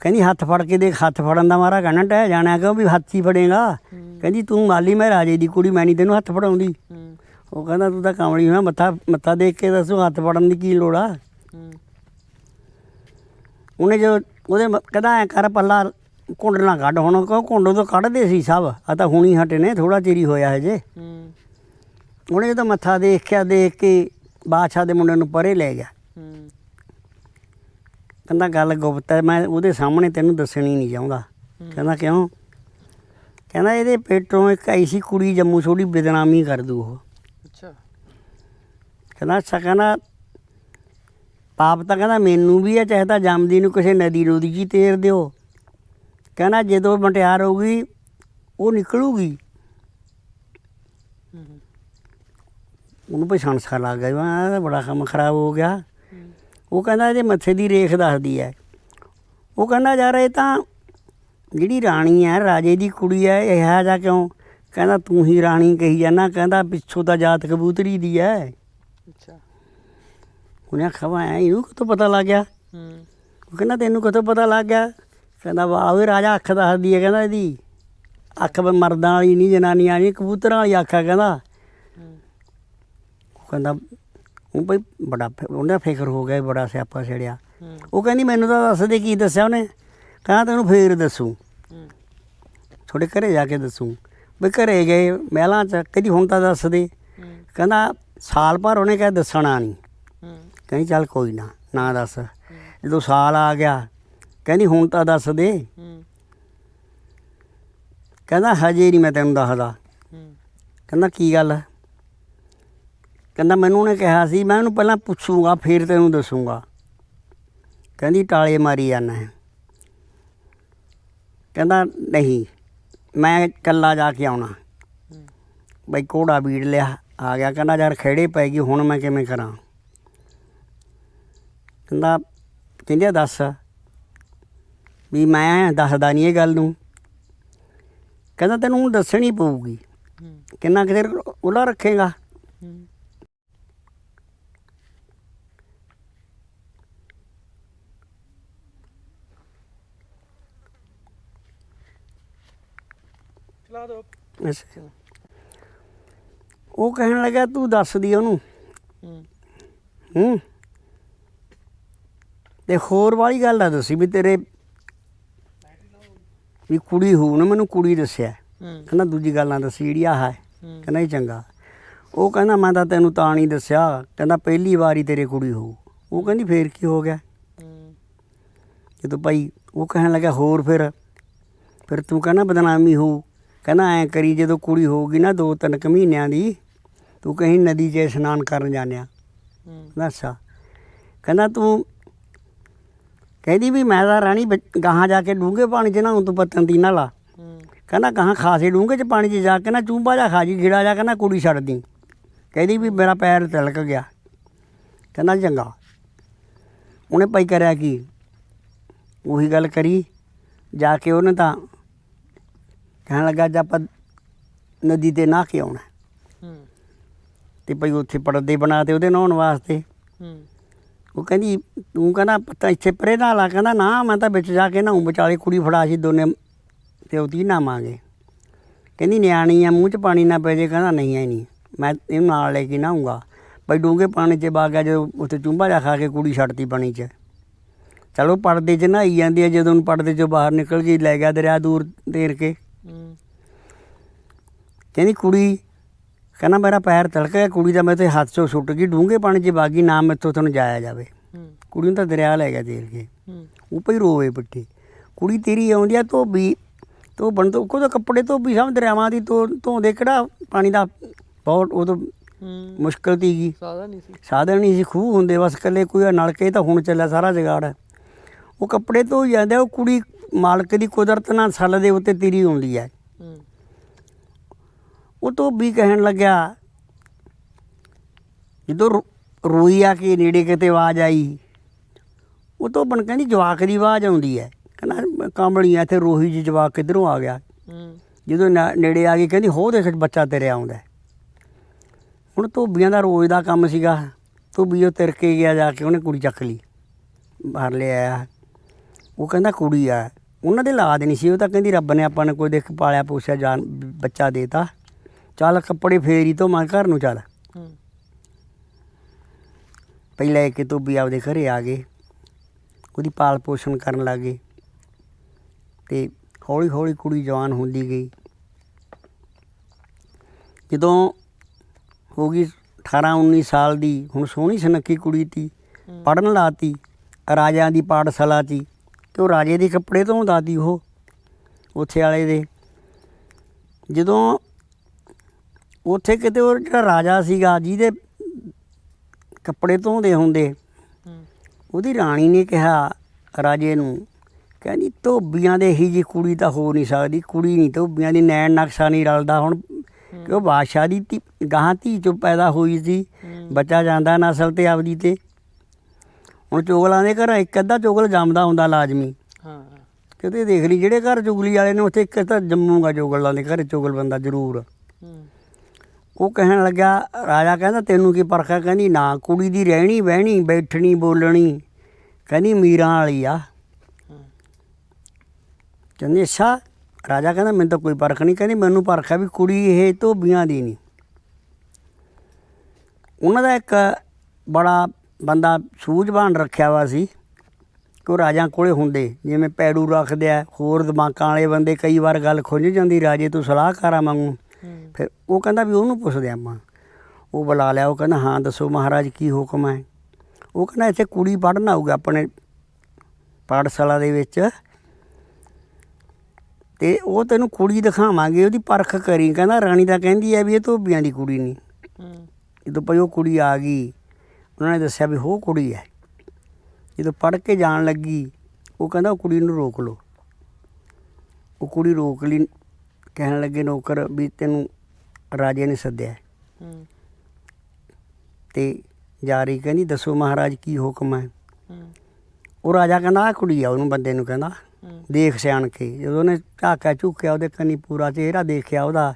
ਕਹਿੰਦੀ ਹੱਥ ਫੜ ਕੇ ਦੇਖ ਹੱਥ ਫੜਨ ਦਾ ਮਾਰਾ ਕਹਿਣਾ ਟਹਿ ਜਾਣਾ ਕਿਉਂ ਵੀ ਹੱਥ ਹੀ ਫੜੇਗਾ? ਹੂੰ। ਕਹਿੰਦੀ ਤੂੰ ਮਾਲੀ ਮੈਂ ਰਾਜੇ ਦੀ ਕੁੜੀ ਮੈਂ ਨਹੀਂ ਤੈਨੂੰ ਹੱਥ ਫੜਾਉਂਦੀ। ਹੂੰ। ਉਹ ਕਹਿੰਦਾ ਤੂੰ ਤਾਂ ਕਾਮੜੀ ਹੋਇਆ ਮੱਥਾ ਮੱਥਾ ਦੇਖ ਕੇ ਦੱਸੋ ਹੱਥ ਫੜਨ ਦੀ ਕੀ ਲੋੜ ਆ? ਹੂੰ। ਉਹਨੇ ਜੋ ਉਹਦੇ ਮ- ਕਹਿੰਦਾ ਐ ਕਰ ਪੱਲਾ ਕੁੰਡ ਨਾ ਕੱਢ ਹੁਣ ਕੋ ਕੁੰਡ ਤੋਂ ਕੱਢਦੇ ਸੀ ਸਭ ਆ ਤਾਂ ਹੁਣੀ ਹਟੇ ਨੇ ਥੋੜਾ ਚਿਰ ਹੀ ਹੋਇਆ ਹਜੇ। ਹੂੰ। ਉਹਨੇ ਜਦੋਂ ਮੱਥਾ ਦੇਖਿਆ ਦੇਖ ਕੇ ਬਾਦਸ਼ਾਹ ਦੇ ਮੁੰਡੇ ਨੂੰ ਪਰੇ ਲੈ ਗਿਆ। ਹੂੰ। ਕਹਿੰਦਾ ਗੱਲ ਗੁਪਤ ਹੈ ਮੈਂ ਉਹਦੇ ਸਾਹਮਣੇ ਤੈਨੂੰ ਦੱਸਣੀ ਨਹੀਂ ਚਾਹੁੰਦਾ। ਕਹਿੰਦਾ ਕਿਉਂ? ਕਹਿੰਦਾ ਇਹਦੇ ਪੇਟੋਂ ਇੱਕ ਐਸੀ ਕੁੜੀ ਜੰਮੂ ਛੋੜੀ ਬਦਨਾਮੀ ਕਰ ਦੂ ਉਹ। ਅੱਛਾ। ਕਹਿੰਦਾ ਅੱਛਾ ਕਹਿੰਦਾ ਪਾਪ ਤਾਂ ਕਹਿੰਦਾ ਮੈਨੂੰ ਵੀ ਹੈ, ਚਾਹੇ ਤਾਂ ਜੰਮਦੀ ਨੂੰ ਕਿਸੇ ਨਦੀ ਨੁਦੀ ਜੀ ਤੇਰ ਦਿਓ। ਕਹਿੰਦਾ ਜਦੋਂ ਮਟਿਆਰ ਹੋਊਗੀ, ਉਹ ਨਿਕਲੂਗੀ। ਉਹਨੂੰ ਕੋਈ ਸੰਸਕਾਰ ਲੱਗ ਗਿਆ ਵੀ ਆਹ ਬੜਾ ਕੰਮ ਖਰਾਬ ਹੋ ਗਿਆ। ਉਹ ਕਹਿੰਦਾ ਇਹਦੇ ਮੱਥੇ ਦੀ ਰੇਖ ਦੱਸਦੀ ਹੈ। ਉਹ ਕਹਿੰਦਾ ਯਾਰ ਇਹ ਤਾਂ ਜਿਹੜੀ ਰਾਣੀ ਹੈ, ਰਾਜੇ ਦੀ ਕੁੜੀ ਹੈ, ਇਹ ਜਾ ਕਿਉਂ? ਕਹਿੰਦਾ ਤੂੰ ਹੀ ਰਾਣੀ ਕਹੀ ਜਾਂਦਾ ਕਹਿੰਦਾ ਪਿੱਛੋਂ ਤਾਂ ਜਾਤ ਕਬੂਤਰੀ ਦੀ ਹੈ। ਉਹਨੇ ਆਖਿਆ ਵਾ ਐਂ ਇਹਨੂੰ ਕਿਤੋਂ ਪਤਾ ਲੱਗ ਗਿਆ? ਹੂੰ। ਉਹ ਕਹਿੰਦਾ ਤੈਨੂੰ ਕਿਤੋਂ ਪਤਾ ਲੱਗ ਗਿਆ? ਕਹਿੰਦਾ ਵਾਹ ਓਏ ਰਾਜਾ ਅੱਖ ਦੱਸਦੀ ਹੈ ਕਹਿੰਦਾ ਇਹਦੀ। ਅੱਖ ਵੀ ਮਰਦਾਂ ਵਾਲੀ ਨਹੀਂ ਜਨਾਨੀਆਂ ਨਹੀਂ ਕਬੂਤਰਾਂ ਵਾਲੀ ਅੱਖ ਆ ਕਹਿੰਦਾ। ਹੂੰ। ਉਹ ਕਹਿੰਦਾ ਉਹ ਬਈ ਬੜਾ ਉਹਦਾ ਫਿਕਰ ਹੋ ਗਿਆ ਬੜਾ ਸਿਆਪਾ ਛੜਿਆ। ਉਹ ਕਹਿੰਦੀ ਮੈਨੂੰ ਤਾਂ ਦੱਸ ਦੇ ਕੀ ਦੱਸਿਆ ਉਹਨੇ? ਕਹਿੰਦਾ ਤੈਨੂੰ ਫੇਰ ਦੱਸੂ। ਤੁਹਾਡੇ ਘਰੇ ਜਾ ਕੇ ਦੱਸੂ। ਵੀ ਘਰੇ ਗਏ ਮਹਿਲਾਂ ਚ ਕਹਿੰਦੀ ਹੁਣ ਤਾਂ ਦੱਸ ਦੇ। ਕਹਿੰਦਾ ਸਾਲ ਭਰ ਉਹਨੇ ਕਿਹਾ ਦੱਸਣਾ ਨਹੀਂ। ਕਹਿੰਦੀ ਚੱਲ ਕੋਈ ਨਾ ਨਾ ਦੱਸ। ਜਦੋਂ ਸਾਲ ਆ ਗਿਆ ਕਹਿੰਦੀ ਹੁਣ ਤਾਂ ਦੱਸ ਦੇ। ਕਹਿੰਦਾ ਹਜੇ ਨਹੀਂ ਮੈਂ ਤੈਨੂੰ ਦੱਸਦਾ। ਕਹਿੰਦਾ ਕੀ ਗੱਲ? ਕਹਿੰਦਾ ਮੈਨੂੰ ਉਹਨੇ ਕਿਹਾ ਸੀ ਮੈਂ ਉਹਨੂੰ ਪਹਿਲਾਂ ਪੁੱਛੂਗਾ ਫਿਰ ਤੈਨੂੰ ਦੱਸੂਗਾ। ਕਹਿੰਦੀ ਟਾਲੇ ਮਾਰੀ ਜਾਂਦਾ ਹੈ। ਕਹਿੰਦਾ ਨਹੀਂ ਮੈਂ ਇਕੱਲਾ ਜਾ ਕੇ ਆਉਣਾ। ਬਈ ਕੋੜਾ ਬੀੜ ਲਿਆ ਆ ਗਿਆ। ਕਹਿੰਦਾ ਯਾਰ ਖੇੜੇ ਪੈ ਗਈ ਹੁਣ ਮੈਂ ਕਿਵੇਂ ਕਰਾਂ? ਕਹਿੰਦਾ ਕਹਿੰਦੀ ਦੱਸ ਵੀ ਮੈਂ ਦੱਸਦਾ ਨਹੀਂ ਇਹ ਗੱਲ ਨੂੰ। ਕਹਿੰਦਾ ਤੈਨੂੰ ਦੱਸਣੀ ਪਊਗੀ। ਕਿੰਨਾ ਕੁ ਚਿਰ ਉਹਲਾ ਰੱਖੇਗਾ? ਚਲਾ ਦੋ। ਉਹ ਕਹਿਣ ਲੱਗਾ ਤੂੰ ਦੱਸ ਦੀ ਉਹਨੂੰ। ਹੂੰ। ਹੂੰ। ਤੇ ਹੋਰ ਵਾਲੀ ਗੱਲ ਆ ਦੱਸੀ ਵੀ ਤੇਰੇ ਵੀ ਕੁੜੀ ਹੋਊ ਨਾ ਮੈਨੂੰ ਕੁੜੀ ਦੱਸਿਆ। ਹੂੰ। ਕਹਿੰਦਾ ਦੂਜੀ ਗੱਲ ਨਾ ਦੱਸੀ ਜਿਹੜੀ ਆਹ ਹੈ ਹੂੰ। ਕਹਿੰਦਾ ਇਹ ਚੰਗਾ। ਉਹ ਕਹਿੰਦਾ ਮੈਂ ਤਾਂ ਤੈਨੂੰ ਤਾਂ ਨਹੀਂ ਦੱਸਿਆ ਕਹਿੰਦਾ ਪਹਿਲੀ ਵਾਰੀ ਤੇਰੇ ਕੁੜੀ ਹੋਊ। ਉਹ ਕਹਿੰਦੀ ਫੇਰ ਕੀ ਹੋ ਗਿਆ? ਹੂੰ। ਜਦੋਂ ਭਾਈ ਉਹ ਕਹਿਣ ਲੱਗਾ ਹੋਰ ਫਿਰ ਫਿਰ ਤੂੰ ਕਹਿੰਦਾ ਬਦਨਾਮੀ ਹੋ ਕਹਿੰਦਾ ਐ ਕਰੀ ਜਦੋਂ ਕੁੜੀ ਹੋਊਗੀ ਨਾ ਦੋ ਤਿੰਨ ਕੁ ਮਹੀਨਿਆਂ ਦੀ ਤੂੰ ਕਹੀਂ ਨਦੀ 'ਚ ਇਸ਼ਨਾਨ ਕਰਨ ਜਾਂਦੇ ਆ। ਹੂੰ। ਕਹਿੰਦਾ ਅੱਛਾ। ਕਹਿੰਦਾ ਤੂੰ ਕਹਿੰਦੀ ਵੀ ਮੈਂ ਤਾਂ ਰਾਣੀ ਬੱਚ- ਗਾਹਾਂ ਜਾ ਕੇ ਡੂੰਘੇ ਪਾਣੀ 'ਚ ਨਹਾਉਣ ਤੋਂ ਪਤਨ ਦੀ ਨਾਲਾ। ਹੂੰ ਕਹਿੰਦਾ ਗਾਹਾਂ ਖਾਸੇ ਡੂੰਘੇ 'ਚ ਪਾਣੀ 'ਚ ਜਾ ਕੇ ਨਾ ਚੂੰਬਾ ਜਾ ਖਾ ਜੀ ਗਿੜਾ ਜਾ ਕੇ ਨਾ ਕੁੜੀ ਛੱਡ ਦੀ। ਕਹਿੰਦੀ ਵੀ ਮੇਰਾ ਪੈਰ ਤਿਲਕ ਗਿਆ। ਕਹਿੰਦਾ ਚੰਗਾ। ਉਹਨੇ ਭਾਈ ਕਰਿਆ ਕੀ? ਉਹੀ ਗੱਲ ਕਰੀ। ਜਾ ਕੇ ਉਹਨੇ ਤਾਂ ਕਹਿਣ ਲੱਗਾ ਅੱਜ ਆਪਾਂ ਨਦੀ ਤੇ ਨਹਾ ਕੇ ਆਉਣਾ। ਹੂੰ। ਤੇ ਭਾਈ ਉੱਥੇ ਪਰਦੇ ਬਣਾ ਤੇ ਉਹਦੇ ਨਹਾਉਣ ਵਾਸਤੇ। ਹੂੰ। ਉਹ ਕਹਿੰਦੀ ਤੂੰ ਕਹਿੰਦਾ ਪਤਾ ਇੱਥੇ ਪਰੇ ਨਾ ਲਾ ਕਹਿੰਦਾ ਨਾ ਮੈਂ ਤਾਂ ਵਿੱਚ ਜਾ ਕੇ ਨਹਾਉਂ ਵਿਚਾਲੇ ਕੁੜੀ ਫੜਾ ਸੀ ਦੋਨੇ ਤੇ ਉਹਦੀ ਨਾਵਾਂਗੇ। ਕਹਿੰਦੀ ਨਿਆਣੀ ਆ ਮੂੰਹ 'ਚ ਪਾਣੀ ਨਾ ਪੈ ਜੇ। ਕਹਿੰਦਾ ਨਹੀਂ ਐ ਨਹੀਂ ਮੈਂ ਇਹਨੂੰ ਨਾਲ ਲੈ ਕੇ ਨਹਾਉਂਗਾ ਭਾਈ ਡੂੰਘੇ ਪਾਣੀ 'ਚ ਵਗ ਗਿਆ ਜਦੋਂ ਉੱਥੇ ਚੁੰਬਾ ਜਾ ਖਾ ਕੇ ਕੁੜੀ ਛੱਡਤੀ ਪਾਣੀ 'ਚ। ਚਲੋ ਪਰਦੇ 'ਚ ਨਹਾਈ ਜਾਂਦੀ ਹੈ ਜਦੋਂ ਉਹਨੂੰ ਪਰਦੇ 'ਚੋਂ ਬਾਹਰ ਨਿਕਲ ਗਈ ਲੈ ਗਿਆ ਦਰਿਆ ਦੂਰ ਤੇਰ ਕੇ। ਕਹਿੰਦੀ ਕੁੜੀ ਕਹਿੰਦਾ ਮੇਰਾ ਪੈਰ ਤਿਲਕ ਗਿਆ ਕੁੜੀ ਦਾ ਮੇਰੇ ਤੇ ਹੱਥ 'ਚੋਂ ਸੁੱਟ ਗਈ ਡੂੰਘੇ ਪਾਣੀ 'ਚ ਬਾਗੀ ਨਾ ਮੈਥੋਂ ਤੁਹਾਨੂੰ ਜਾਇਆ ਜਾਵੇ। ਕੁੜੀ ਨੂੰ ਤਾਂ ਦਰਿਆ ਲੈ ਗਿਆ ਤੇਰ ਕੇ। ਹੂੰ। ਉਹ ਪਈ ਰੋਵੇ ਪਿੱਟੀ ਕੁੜੀ ਤੇਰੀ ਆਉਂਦੀ ਆ ਧੋਬੀ ਤੋ ਬਣ ਤੋਂ ਕੋਦੇ ਕੱਪੜੇ ਧੋਬੀ ਸਭ ਦਰਿਆਵਾਂ ਦੀ ਧੋ ਧੋਂਦੇ ਕਿਹੜਾ ਪਾਣੀ ਦਾ ਬਹੁਤ ਉਦੋਂ ਹੂੰ। ਮੁਸ਼ਕਲ ਤੀਗੀ ਸਾਦਾ ਨਹੀਂ ਸੀ। ਸਾਧਨ ਨਹੀਂ ਸੀ ਖੂਹ ਹੁੰਦੇ ਬਸ ਇਕੱਲੇ ਕੋਈ ਨਲਕੇ ਤਾਂ ਹੁਣ ਚੱਲਿਆ ਸਾਰਾ ਜਗਾੜ। ਉਹ ਕੱਪੜੇ ਧੋ ਜਾਂਦੇ ਉਹ ਕੁੜੀ ਮਾਲਕ ਦੀ ਕੁਦਰਤ ਨਾਲ ਸੱਲ ਦੇ ਉੱਤੇ ਤੇਰੀ ਆਉਂਦੀ ਹੂੰ। ਉਹ ਧੋਬੀ ਕਹਿਣ ਲੱਗਿਆ ਜਦੋਂ ਰੋਈ ਆ ਕੇ ਨੇੜੇ ਕਿਤੇ ਆਵਾਜ਼ ਆਈ ਉਹ ਤੋਂ ਬਣ ਕਹਿੰਦੀ ਜਵਾਕ ਦੀ ਆਵਾਜ਼ ਆਉਂਦੀ ਹੈ। ਕਹਿੰਦਾ ਕਾਂਬੜੀ ਆ ਇੱਥੇ ਰੋਹੀ ਜੀ ਜਵਾਕ ਕਿੱਧਰੋਂ ਆ ਗਿਆ। ਜਦੋਂ ਨੇੜੇ ਆ ਗਈ ਕਹਿੰਦੀ ਹੋ ਦੇਖ ਬੱਚਾ ਤੇਰੇ ਆਉਂਦਾ। ਹੁਣ ਧੋਬੀਆਂ ਦਾ ਰੋਜ਼ ਦਾ ਕੰਮ ਸੀਗਾ। ਧੋਬੀ ਉਹ ਤਿਰ ਕੇ ਗਿਆ ਜਾ ਕੇ ਉਹਨੇ ਕੁੜੀ ਚੱਕ ਲਈ ਬਾਹਰ ਲੈ ਆਇਆ। ਉਹ ਕਹਿੰਦਾ ਕੁੜੀ ਆ। ਉਹਨਾਂ ਦੇ ਲਾਦ ਨਹੀਂ ਸੀ ਉਹ ਤਾਂ ਕਹਿੰਦੀ ਰੱਬ ਨੇ ਆਪਾਂ ਨੇ ਕੋਈ ਦੇਖ ਪਾਲਿਆ ਪੋਸਿਆ ਜਾਨ ਬੱਚਾ ਦੇਤਾ ਚੱਲ ਕੱਪੜੇ ਫੇਰੀ ਤੋਂ ਮੈਂ ਘਰ ਨੂੰ ਚੱਲ। ਹੂੰ। ਪਹਿਲਾਂ ਇੱਕ ਧੋਬੀ ਆਪਦੇ ਘਰੇ ਆ ਗਏ। ਉਹਦੀ ਪਾਲ ਪੋਸ਼ਣ ਕਰਨ ਲੱਗੇ। ਤੇ ਹੌਲੀ ਹੌਲੀ ਕੁੜੀ ਜਵਾਨ ਹੁੰਦੀ ਗਈ। ਜਦੋਂ ਹੋ ਗਈ 18 19 ਸਾਲ ਦੀ ਹੁਣ ਸੋਹਣੀ ਸੁਨੱਖੀ ਕੁੜੀ ਤੀ ਹੂੰ। ਪੜਨ ਲਾਤੀ ਰਾਜਿਆਂ ਦੀ ਪਾਠਸ਼ਾਲਾ ਤੀ ਤੇ ਉਹ ਰਾਜੇ ਦੇ ਕੱਪੜੇ ਧੋਂਦਾ ਤੀ ਉਹ ਉੱਥੇ ਵਾਲੇ ਦੇ। ਜਦੋਂ ਉੱਥੇ ਕਿਤੇ ਉਹ ਜਿਹੜਾ ਰਾਜਾ ਸੀਗਾ ਜਿਹਦੇ ਕੱਪੜੇ ਧੋਂਦੇ ਹੁੰਦੇ ਉਹਦੀ ਰਾਣੀ ਨੇ ਕਿਹਾ ਰਾਜੇ ਨੂੰ ਕਹਿੰਦੀ ਧੋਬੀਆਂ ਦੇ ਹੀ ਜੀ ਕੁੜੀ ਤਾਂ ਹੋ ਨਹੀਂ ਸਕਦੀ ਕੁੜੀ ਨਹੀਂ ਧੋਬੀਆਂ ਦੀ ਨੈਣ ਨਕਸ਼ਾ ਨਹੀਂ ਰਲਦਾ ਹੁਣ ਕਿ ਉਹ ਬਾਦਸ਼ਾਹ ਦੀ ਧੀ ਗਾਂ ਧੀ ਚੋਂ ਪੈਦਾ ਹੋਈ ਸੀ। ਬੱਚਾ ਜਾਂਦਾ ਨਸਲ ਤੇ ਆਪਦੀ ਤੇ। ਹੁਣ ਚੋਗਲਾਂ ਦੇ ਘਰ ਇੱਕ ਅੱਧਾ ਚੋਗਲ ਜੰਮਦਾ ਹੁੰਦਾ ਲਾਜ਼ਮੀ। ਹਾਂ। ਕਿਤੇ ਦੇਖ ਲਈ ਜਿਹੜੇ ਘਰ ਚੁਗਲੀ ਵਾਲੇ ਨੇ ਉੱਥੇ ਇੱਕ ਤਾਂ ਜੰਮੂਗਾ ਚੋਗਲਾਂ ਦੇ ਘਰ ਚੋਗਲ ਬੰਦਾ ਜ਼ਰੂਰ। ਹੂੰ। ਉਹ ਕਹਿਣ ਲੱਗਾ ਰਾਜਾ ਕਹਿੰਦਾ, ਤੈਨੂੰ ਕੀ ਪਰਖਾ ਕਹਿੰਦੀ, ਨਾ, ਕੁੜੀ ਦੀ ਰਹਿਣੀ ਬਹਿਣੀ, ਬੈਠਣੀ ਬੋਲਣੀ। ਕਹਿੰਦੀ, ਮੀਰਾਂ ਵਾਲੀ ਆ। ਕਹਿੰਦੀ, ਅੱਛਾ। ਰਾਜਾ ਕਹਿੰਦਾ, ਮੈਨੂੰ ਤਾਂ ਕੋਈ ਪਰਖ ਨਹੀਂ। ਕਹਿੰਦੀ, ਮੈਨੂੰ ਪਰਖ ਹੈ ਵੀ ਕੁੜੀ ਇਹ ਧੋਬੀਆਂ ਦੀ ਨਹੀਂ। ਉਹਨਾਂ ਦਾ ਇੱਕ ਬੜਾ ਬੰਦਾ ਸੂਝਵਾਨ ਰੱਖਿਆ ਵਾ ਸੀ ਕਿ ਉਹ ਰਾਜਾਂ ਕੋਲੇ ਹੁੰਦੇ। ਜਿਵੇਂ ਪੈੜੂ ਰੱਖਦੇ ਆ, ਹੋਰ ਦਿਮਾਗਾਂ ਵਾਲੇ ਬੰਦੇ ਕਈ ਵਾਰ ਗੱਲ ਖੁੰਝ ਜਾਂਦੀ, ਰਾਜੇ, ਤੋਂ ਸਲਾਹਕਾਰਾਂ ਵਾਂਗੂ। ਫਿਰ ਉਹ ਕਹਿੰਦਾ ਵੀ ਉਹਨੂੰ ਪੁੱਛਦੇ ਆਪਾਂ। ਉਹ ਬੁਲਾ ਲਿਆ ਉਹ ਕਹਿੰਦਾ ਹਾਂ ਦੱਸੋ ਮਹਾਰਾਜ ਕੀ ਹੁਕਮ ਹੈ? ਉਹ ਕਹਿੰਦਾ ਇੱਥੇ ਕੁੜੀ ਪੜ੍ਹਨ ਆਊਗਾ ਆਪਣੇ ਪਾਠਸ਼ਾਲਾ ਦੇ ਵਿੱਚ ਤੇ ਉਹ ਤੈਨੂੰ ਕੁੜੀ ਦਿਖਾਵਾਂਗੇ ਉਹਦੀ ਪਰਖ ਕਰੀ। ਕਹਿੰਦਾ ਰਾਣੀ ਤਾਂ ਕਹਿੰਦੀ ਹੈ ਵੀ ਇਹ ਧੋਬੀਆਂ ਦੀ ਕੁੜੀ ਨਹੀਂ। ਹੂੰ। ਜਦੋਂ ਭਈ ਉਹ ਕੁੜੀ ਆ ਗਈ ਉਹਨਾਂ ਨੇ ਦੱਸਿਆ ਵੀ ਹੋ ਕੁੜੀ ਹੈ। ਜਦੋਂ ਪੜ੍ਹ ਕੇ ਜਾਣ ਲੱਗੀ ਉਹ ਕਹਿੰਦਾ ਉਹ ਕੁੜੀ ਨੂੰ ਰੋਕ ਲਓ। ਉਹ ਕੁੜੀ ਰੋਕ ਲਈ ਕਹਿਣ ਲੱਗੇ ਨੌਕਰ ਵੀ ਤੈਨੂੰ ਰਾਜੇ ਨੇ ਸੱਦਿਆ। ਹੈ। ਤੇ ਜਾਰੀ ਕਹਿੰਦੀ ਦੱਸੋ ਮਹਾਰਾਜ ਕੀ ਹੁਕਮ ਹੈ? ਹੂੰ। ਉਹ ਰਾਜਾ ਕਹਿੰਦਾ ਆ ਕੁੜੀ ਆ। ਉਹਨੂੰ ਬੰਦੇ ਨੂੰ ਕਹਿੰਦਾ ਦੇਖ ਸਿਆਣ ਕੇ। ਜਦੋਂ ਉਹਨੇ ਝਾਕਾ ਝੁਕਿਆ ਉਹਦੇ ਕੰਨੀ ਪੂਰਾ ਚਿਹਰਾ ਦੇਖਿਆ ਉਹਦਾ।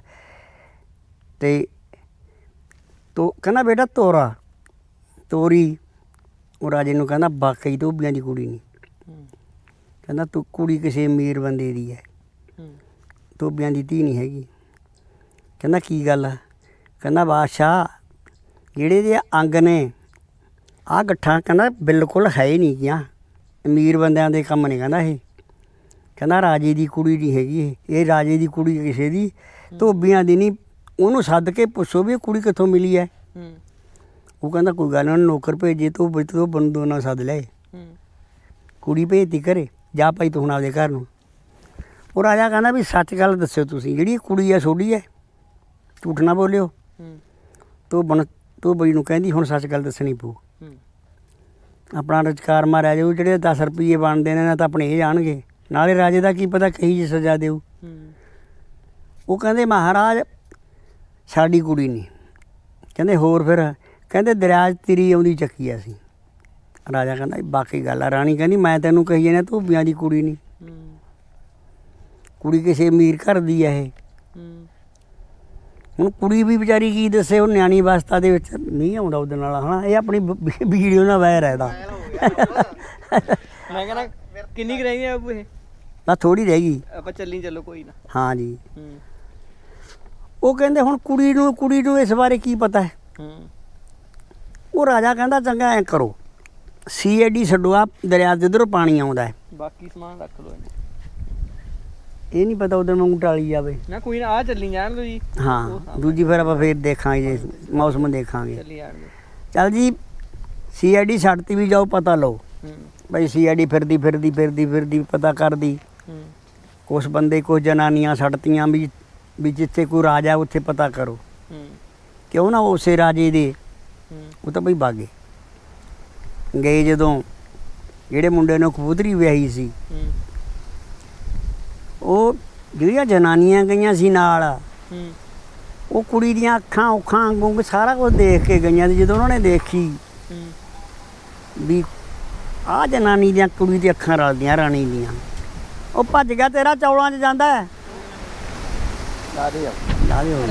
ਤੇ ਤੋ ਕਹਿੰਦਾ ਬੇਟਾ ਤੋਰਾ। ਤੋਰੀ ਉਹ ਰਾਜੇ ਨੂੰ ਕਹਿੰਦਾ ਬਾਕੀ ਧੋਬੀਆਂ ਦੀ ਕੁੜੀ ਨਹੀਂ ਕਹਿੰਦਾ ਤੂੰ ਕੁੜੀ ਕਿਸੇ ਅਮੀਰ ਬੰਦੇ ਦੀ ਹੈ। ਹੂੰ। ਧੋਬੀਆਂ ਦੀ ਧੀ ਨਹੀਂ ਹੈਗੀ। ਕਹਿੰਦਾ ਕੀ ਗੱਲ ਆ? ਕਹਿੰਦਾ ਬਾਦਸ਼ਾਹ ਜਿਹੜੇ ਦੇ ਅੰਗ ਨੇ ਆ ਗੱਠਾਂ ਕਹਿੰਦਾ ਬਿਲਕੁਲ ਹੈ ਹੀ ਨਹੀਂ ਗਿਆ ਅਮੀਰ ਬੰਦਿਆਂ ਦੇ ਕੰਮ ਨਹੀਂ ਕਹਿੰਦਾ ਇਹ। ਕਹਿੰਦਾ ਰਾਜੇ ਦੀ ਕੁੜੀ ਨਹੀਂ ਹੈਗੀ ਇਹ। ਇਹ ਰਾਜੇ ਦੀ ਕੁੜੀ ਕਿਸੇ ਦੀ ਧੋਬੀਆਂ ਦੀ ਨਹੀਂ। ਉਹਨੂੰ ਸੱਦ ਕੇ ਪੁੱਛੋ ਵੀ ਕੁੜੀ ਕਿੱਥੋਂ ਮਿਲੀ ਹੈ? ਉਹ ਕਹਿੰਦਾ ਕੋਈ ਗੱਲ ਨਹੀਂ ਉਹਨੇ ਨੌਕਰ ਭੇਜੇ ਤੂੰ ਬਿੱਤ ਤੋਂ ਬੰਦੋ ਨਾਲ ਸੱਦ ਲੈ ਕੁੜੀ ਭੇਜਤੀ ਘਰੇ ਜਾ ਭਾਈ ਤੂੰ ਹੁਣ ਆਪਦੇ ਘਰ ਨੂੰ। ਉਹ ਰਾਜਾ ਕਹਿੰਦਾ ਵੀ ਸੱਚ ਗੱਲ ਦੱਸਿਓ ਤੁਸੀਂ ਜਿਹੜੀ ਕੁੜੀ ਆ ਛੋਡੀ ਹੈ ਝੂਠ ਨਾ ਬੋਲਿਓ। ਹੂੰ। ਤੋ ਬਣ ਤੋ ਬਈ ਨੂੰ ਕਹਿੰਦੀ ਹੁਣ ਸੱਚ ਗੱਲ ਦੱਸਣੀ ਪਊ। ਹੂੰ। ਆਪਣਾ ਰੁਜ਼ਗਾਰ ਮਾਰਿਆ ਜਾਊ ਜਿਹੜੇ 10 ਰੁਪਏ ਬਣਦੇ ਨੇ ਨਾ ਤਾਂ ਆਪਣੇ ਇਹ ਜਾਣਗੇ। ਨਾਲੇ ਰਾਜੇ ਦਾ ਕੀ ਪਤਾ ਕਹੀ ਜੀ ਸਜ਼ਾ ਦੇਊ। ਹੂੰ। ਉਹ ਕਹਿੰਦੇ ਮਹਾਰਾਜ ਸਾਡੀ ਕੁੜੀ ਨਹੀਂ ਕਹਿੰਦੇ ਹੋਰ ਫਿਰ ਕਹਿੰਦੇ ਦਰਿਆ 'ਚ ਤੇਰੀ ਆਉਂਦੀ ਚੱਕੀ ਆ ਸੀ ਰਾਜਾ ਕਹਿੰਦਾ ਬਾਕੀ ਗੱਲ ਆ। ਰਾਣੀ ਕਹਿੰਦੀ ਮੈਂ ਤੈਨੂੰ ਕਹੀ ਜਾਂਦਾ ਧੋਬੀਆਂ ਦੀ ਕੁੜੀ ਨਹੀਂ ਕੁੜੀ ਕਿਸੇ ਅਮੀਰ ਘਰ ਦੀ ਆ ਇਹ। ਹੁਣ ਕੁੜੀ ਵੀ ਵਿਚਾਰੀ ਕੀ ਦੱਸੇ ਉਹ ਨਿਆਣੀ ਅਵਸਥਾ ਦੇ ਵਿੱਚ ਨਹੀਂ ਆਉਂਦਾ ਉਹਦੇ ਨਾਲ ਹਨਾ? ਇਹ ਆਪਣੀ ਵੀਡੀਓ ਨਾਲ ਵੈਰ ਹੈ ਇਹਦਾ। ਮੈਂ ਕਹਿੰਦਾ ਕਿੰਨੀ ਕੁ ਰਹਿ ਗਈ ਆ ਬਾਬੂ ਇਹ? ਬਸ ਥੋੜੀ ਰਹਿ ਗਈ। ਆਪਾਂ ਚੱਲੀ ਚੱਲੋ ਕੋਈ ਨਾ। ਹਾਂ ਜੀ। ਹੂੰ। ਉਹ ਕਹਿੰਦੇ ਹੁਣ ਕੁੜੀ ਨੂੰ ਕੁੜੀ ਨੂੰ ਇਸ ਬਾਰੇ ਕੀ ਪਤਾ ਹੈ? ਹੂੰ। ਉਹ ਰਾਜਾ ਕਹਿੰਦਾ ਚੰਗਾ ਐ ਕਰੋ। ਸੀਆਈਡੀ ਛੱਡੋ ਆ ਦਰਿਆ ਜਿੱਧਰੋਂ ਪਾਣੀ ਆਉਂਦਾ ਹੈ। ਬਾਕੀ ਸਮਾਨ ਰੱਖ ਲਓ ਇਹਨੇ। ਇਹ ਨਹੀਂ ਪਤਾ ਉਧਰ ਵਾਂਗੂ ਟਾਲੀ ਜਾਵੇ। ਨਾ ਕੋਈ ਨਾ ਆ ਚੱਲੀ ਜਾਣ ਦੋ ਜੀ ਹਾਂ ਦੂਜੀ ਫਿਰ ਆਪਾਂ ਫੇਰ ਦੇਖਾਂਗੇ ਜੀ ਮੌਸਮ ਦੇਖਾਂਗੇ। ਚੱਲੀ ਜਾਣ ਦੋ ਚੱਲ ਜੀ ਸੀਆਈਡੀ ਛੱਡਤੀ ਵੀ ਜਾਓ ਪਤਾ ਲਓ। ਹੂੰ। ਬਈ ਸੀਆਈਡੀ ਫਿਰਦੀ ਫਿਰਦੀ ਫਿਰਦੀ ਫਿਰਦੀ ਪਤਾ ਕਰਦੀ। ਹੂੰ। ਕੁਛ ਬੰਦੇ ਕੁਛ ਜਨਾਨੀਆਂ ਛੱਡਤੀਆਂ ਵੀ ਵੀ ਜਿੱਥੇ ਕੋਈ ਰਾਜਾ ਉੱਥੇ ਪਤਾ ਕਰੋ। ਹੂੰ। ਕਿਉਂ ਨਾ ਉਸੇ ਰਾਜੇ ਦੇ। ਹੂੰ। ਉਹ ਤਾਂ ਬਈ ਬਾਗੇ। ਗਏ ਜਦੋਂ ਜਿਹੜੇ ਮੁੰਡੇ ਨੂੰ ਕਬੂਤਰੀ ਵਿਆਹੀ ਸੀ। ਹੂੰ। ਉਹ ਜਿਹੜੀਆਂ ਜਨਾਨੀਆਂ ਗਈਆਂ ਸੀ ਨਾਲ ਹੂੰ। ਉਹ ਕੁੜੀ ਦੀਆਂ ਅੱਖਾਂ ਉਖਾਂ ਗੁੰਗ ਸਾਰਾ ਕੁਝ ਦੇਖ ਕੇ ਗਈਆਂ ਤੇ ਜਦੋਂ ਉਹਨਾਂ ਨੇ ਦੇਖੀ ਹੂੰ। ਵੀ ਆਹ ਜਨਾਨੀ ਦੀਆਂ ਕੁੜੀ ਦੀਆਂ ਅੱਖਾਂ ਰਲਦੀਆਂ ਰਾਣੀ ਦੀਆਂ। ਉਹ ਭੱਜ ਗਿਆ ਤੇਰਾ ਚੌਲਾਂ 'ਚ ਜਾਂਦਾ ਹੈ। ਲਾ ਦੇ ਆ ਲਾ ਦਿਓ।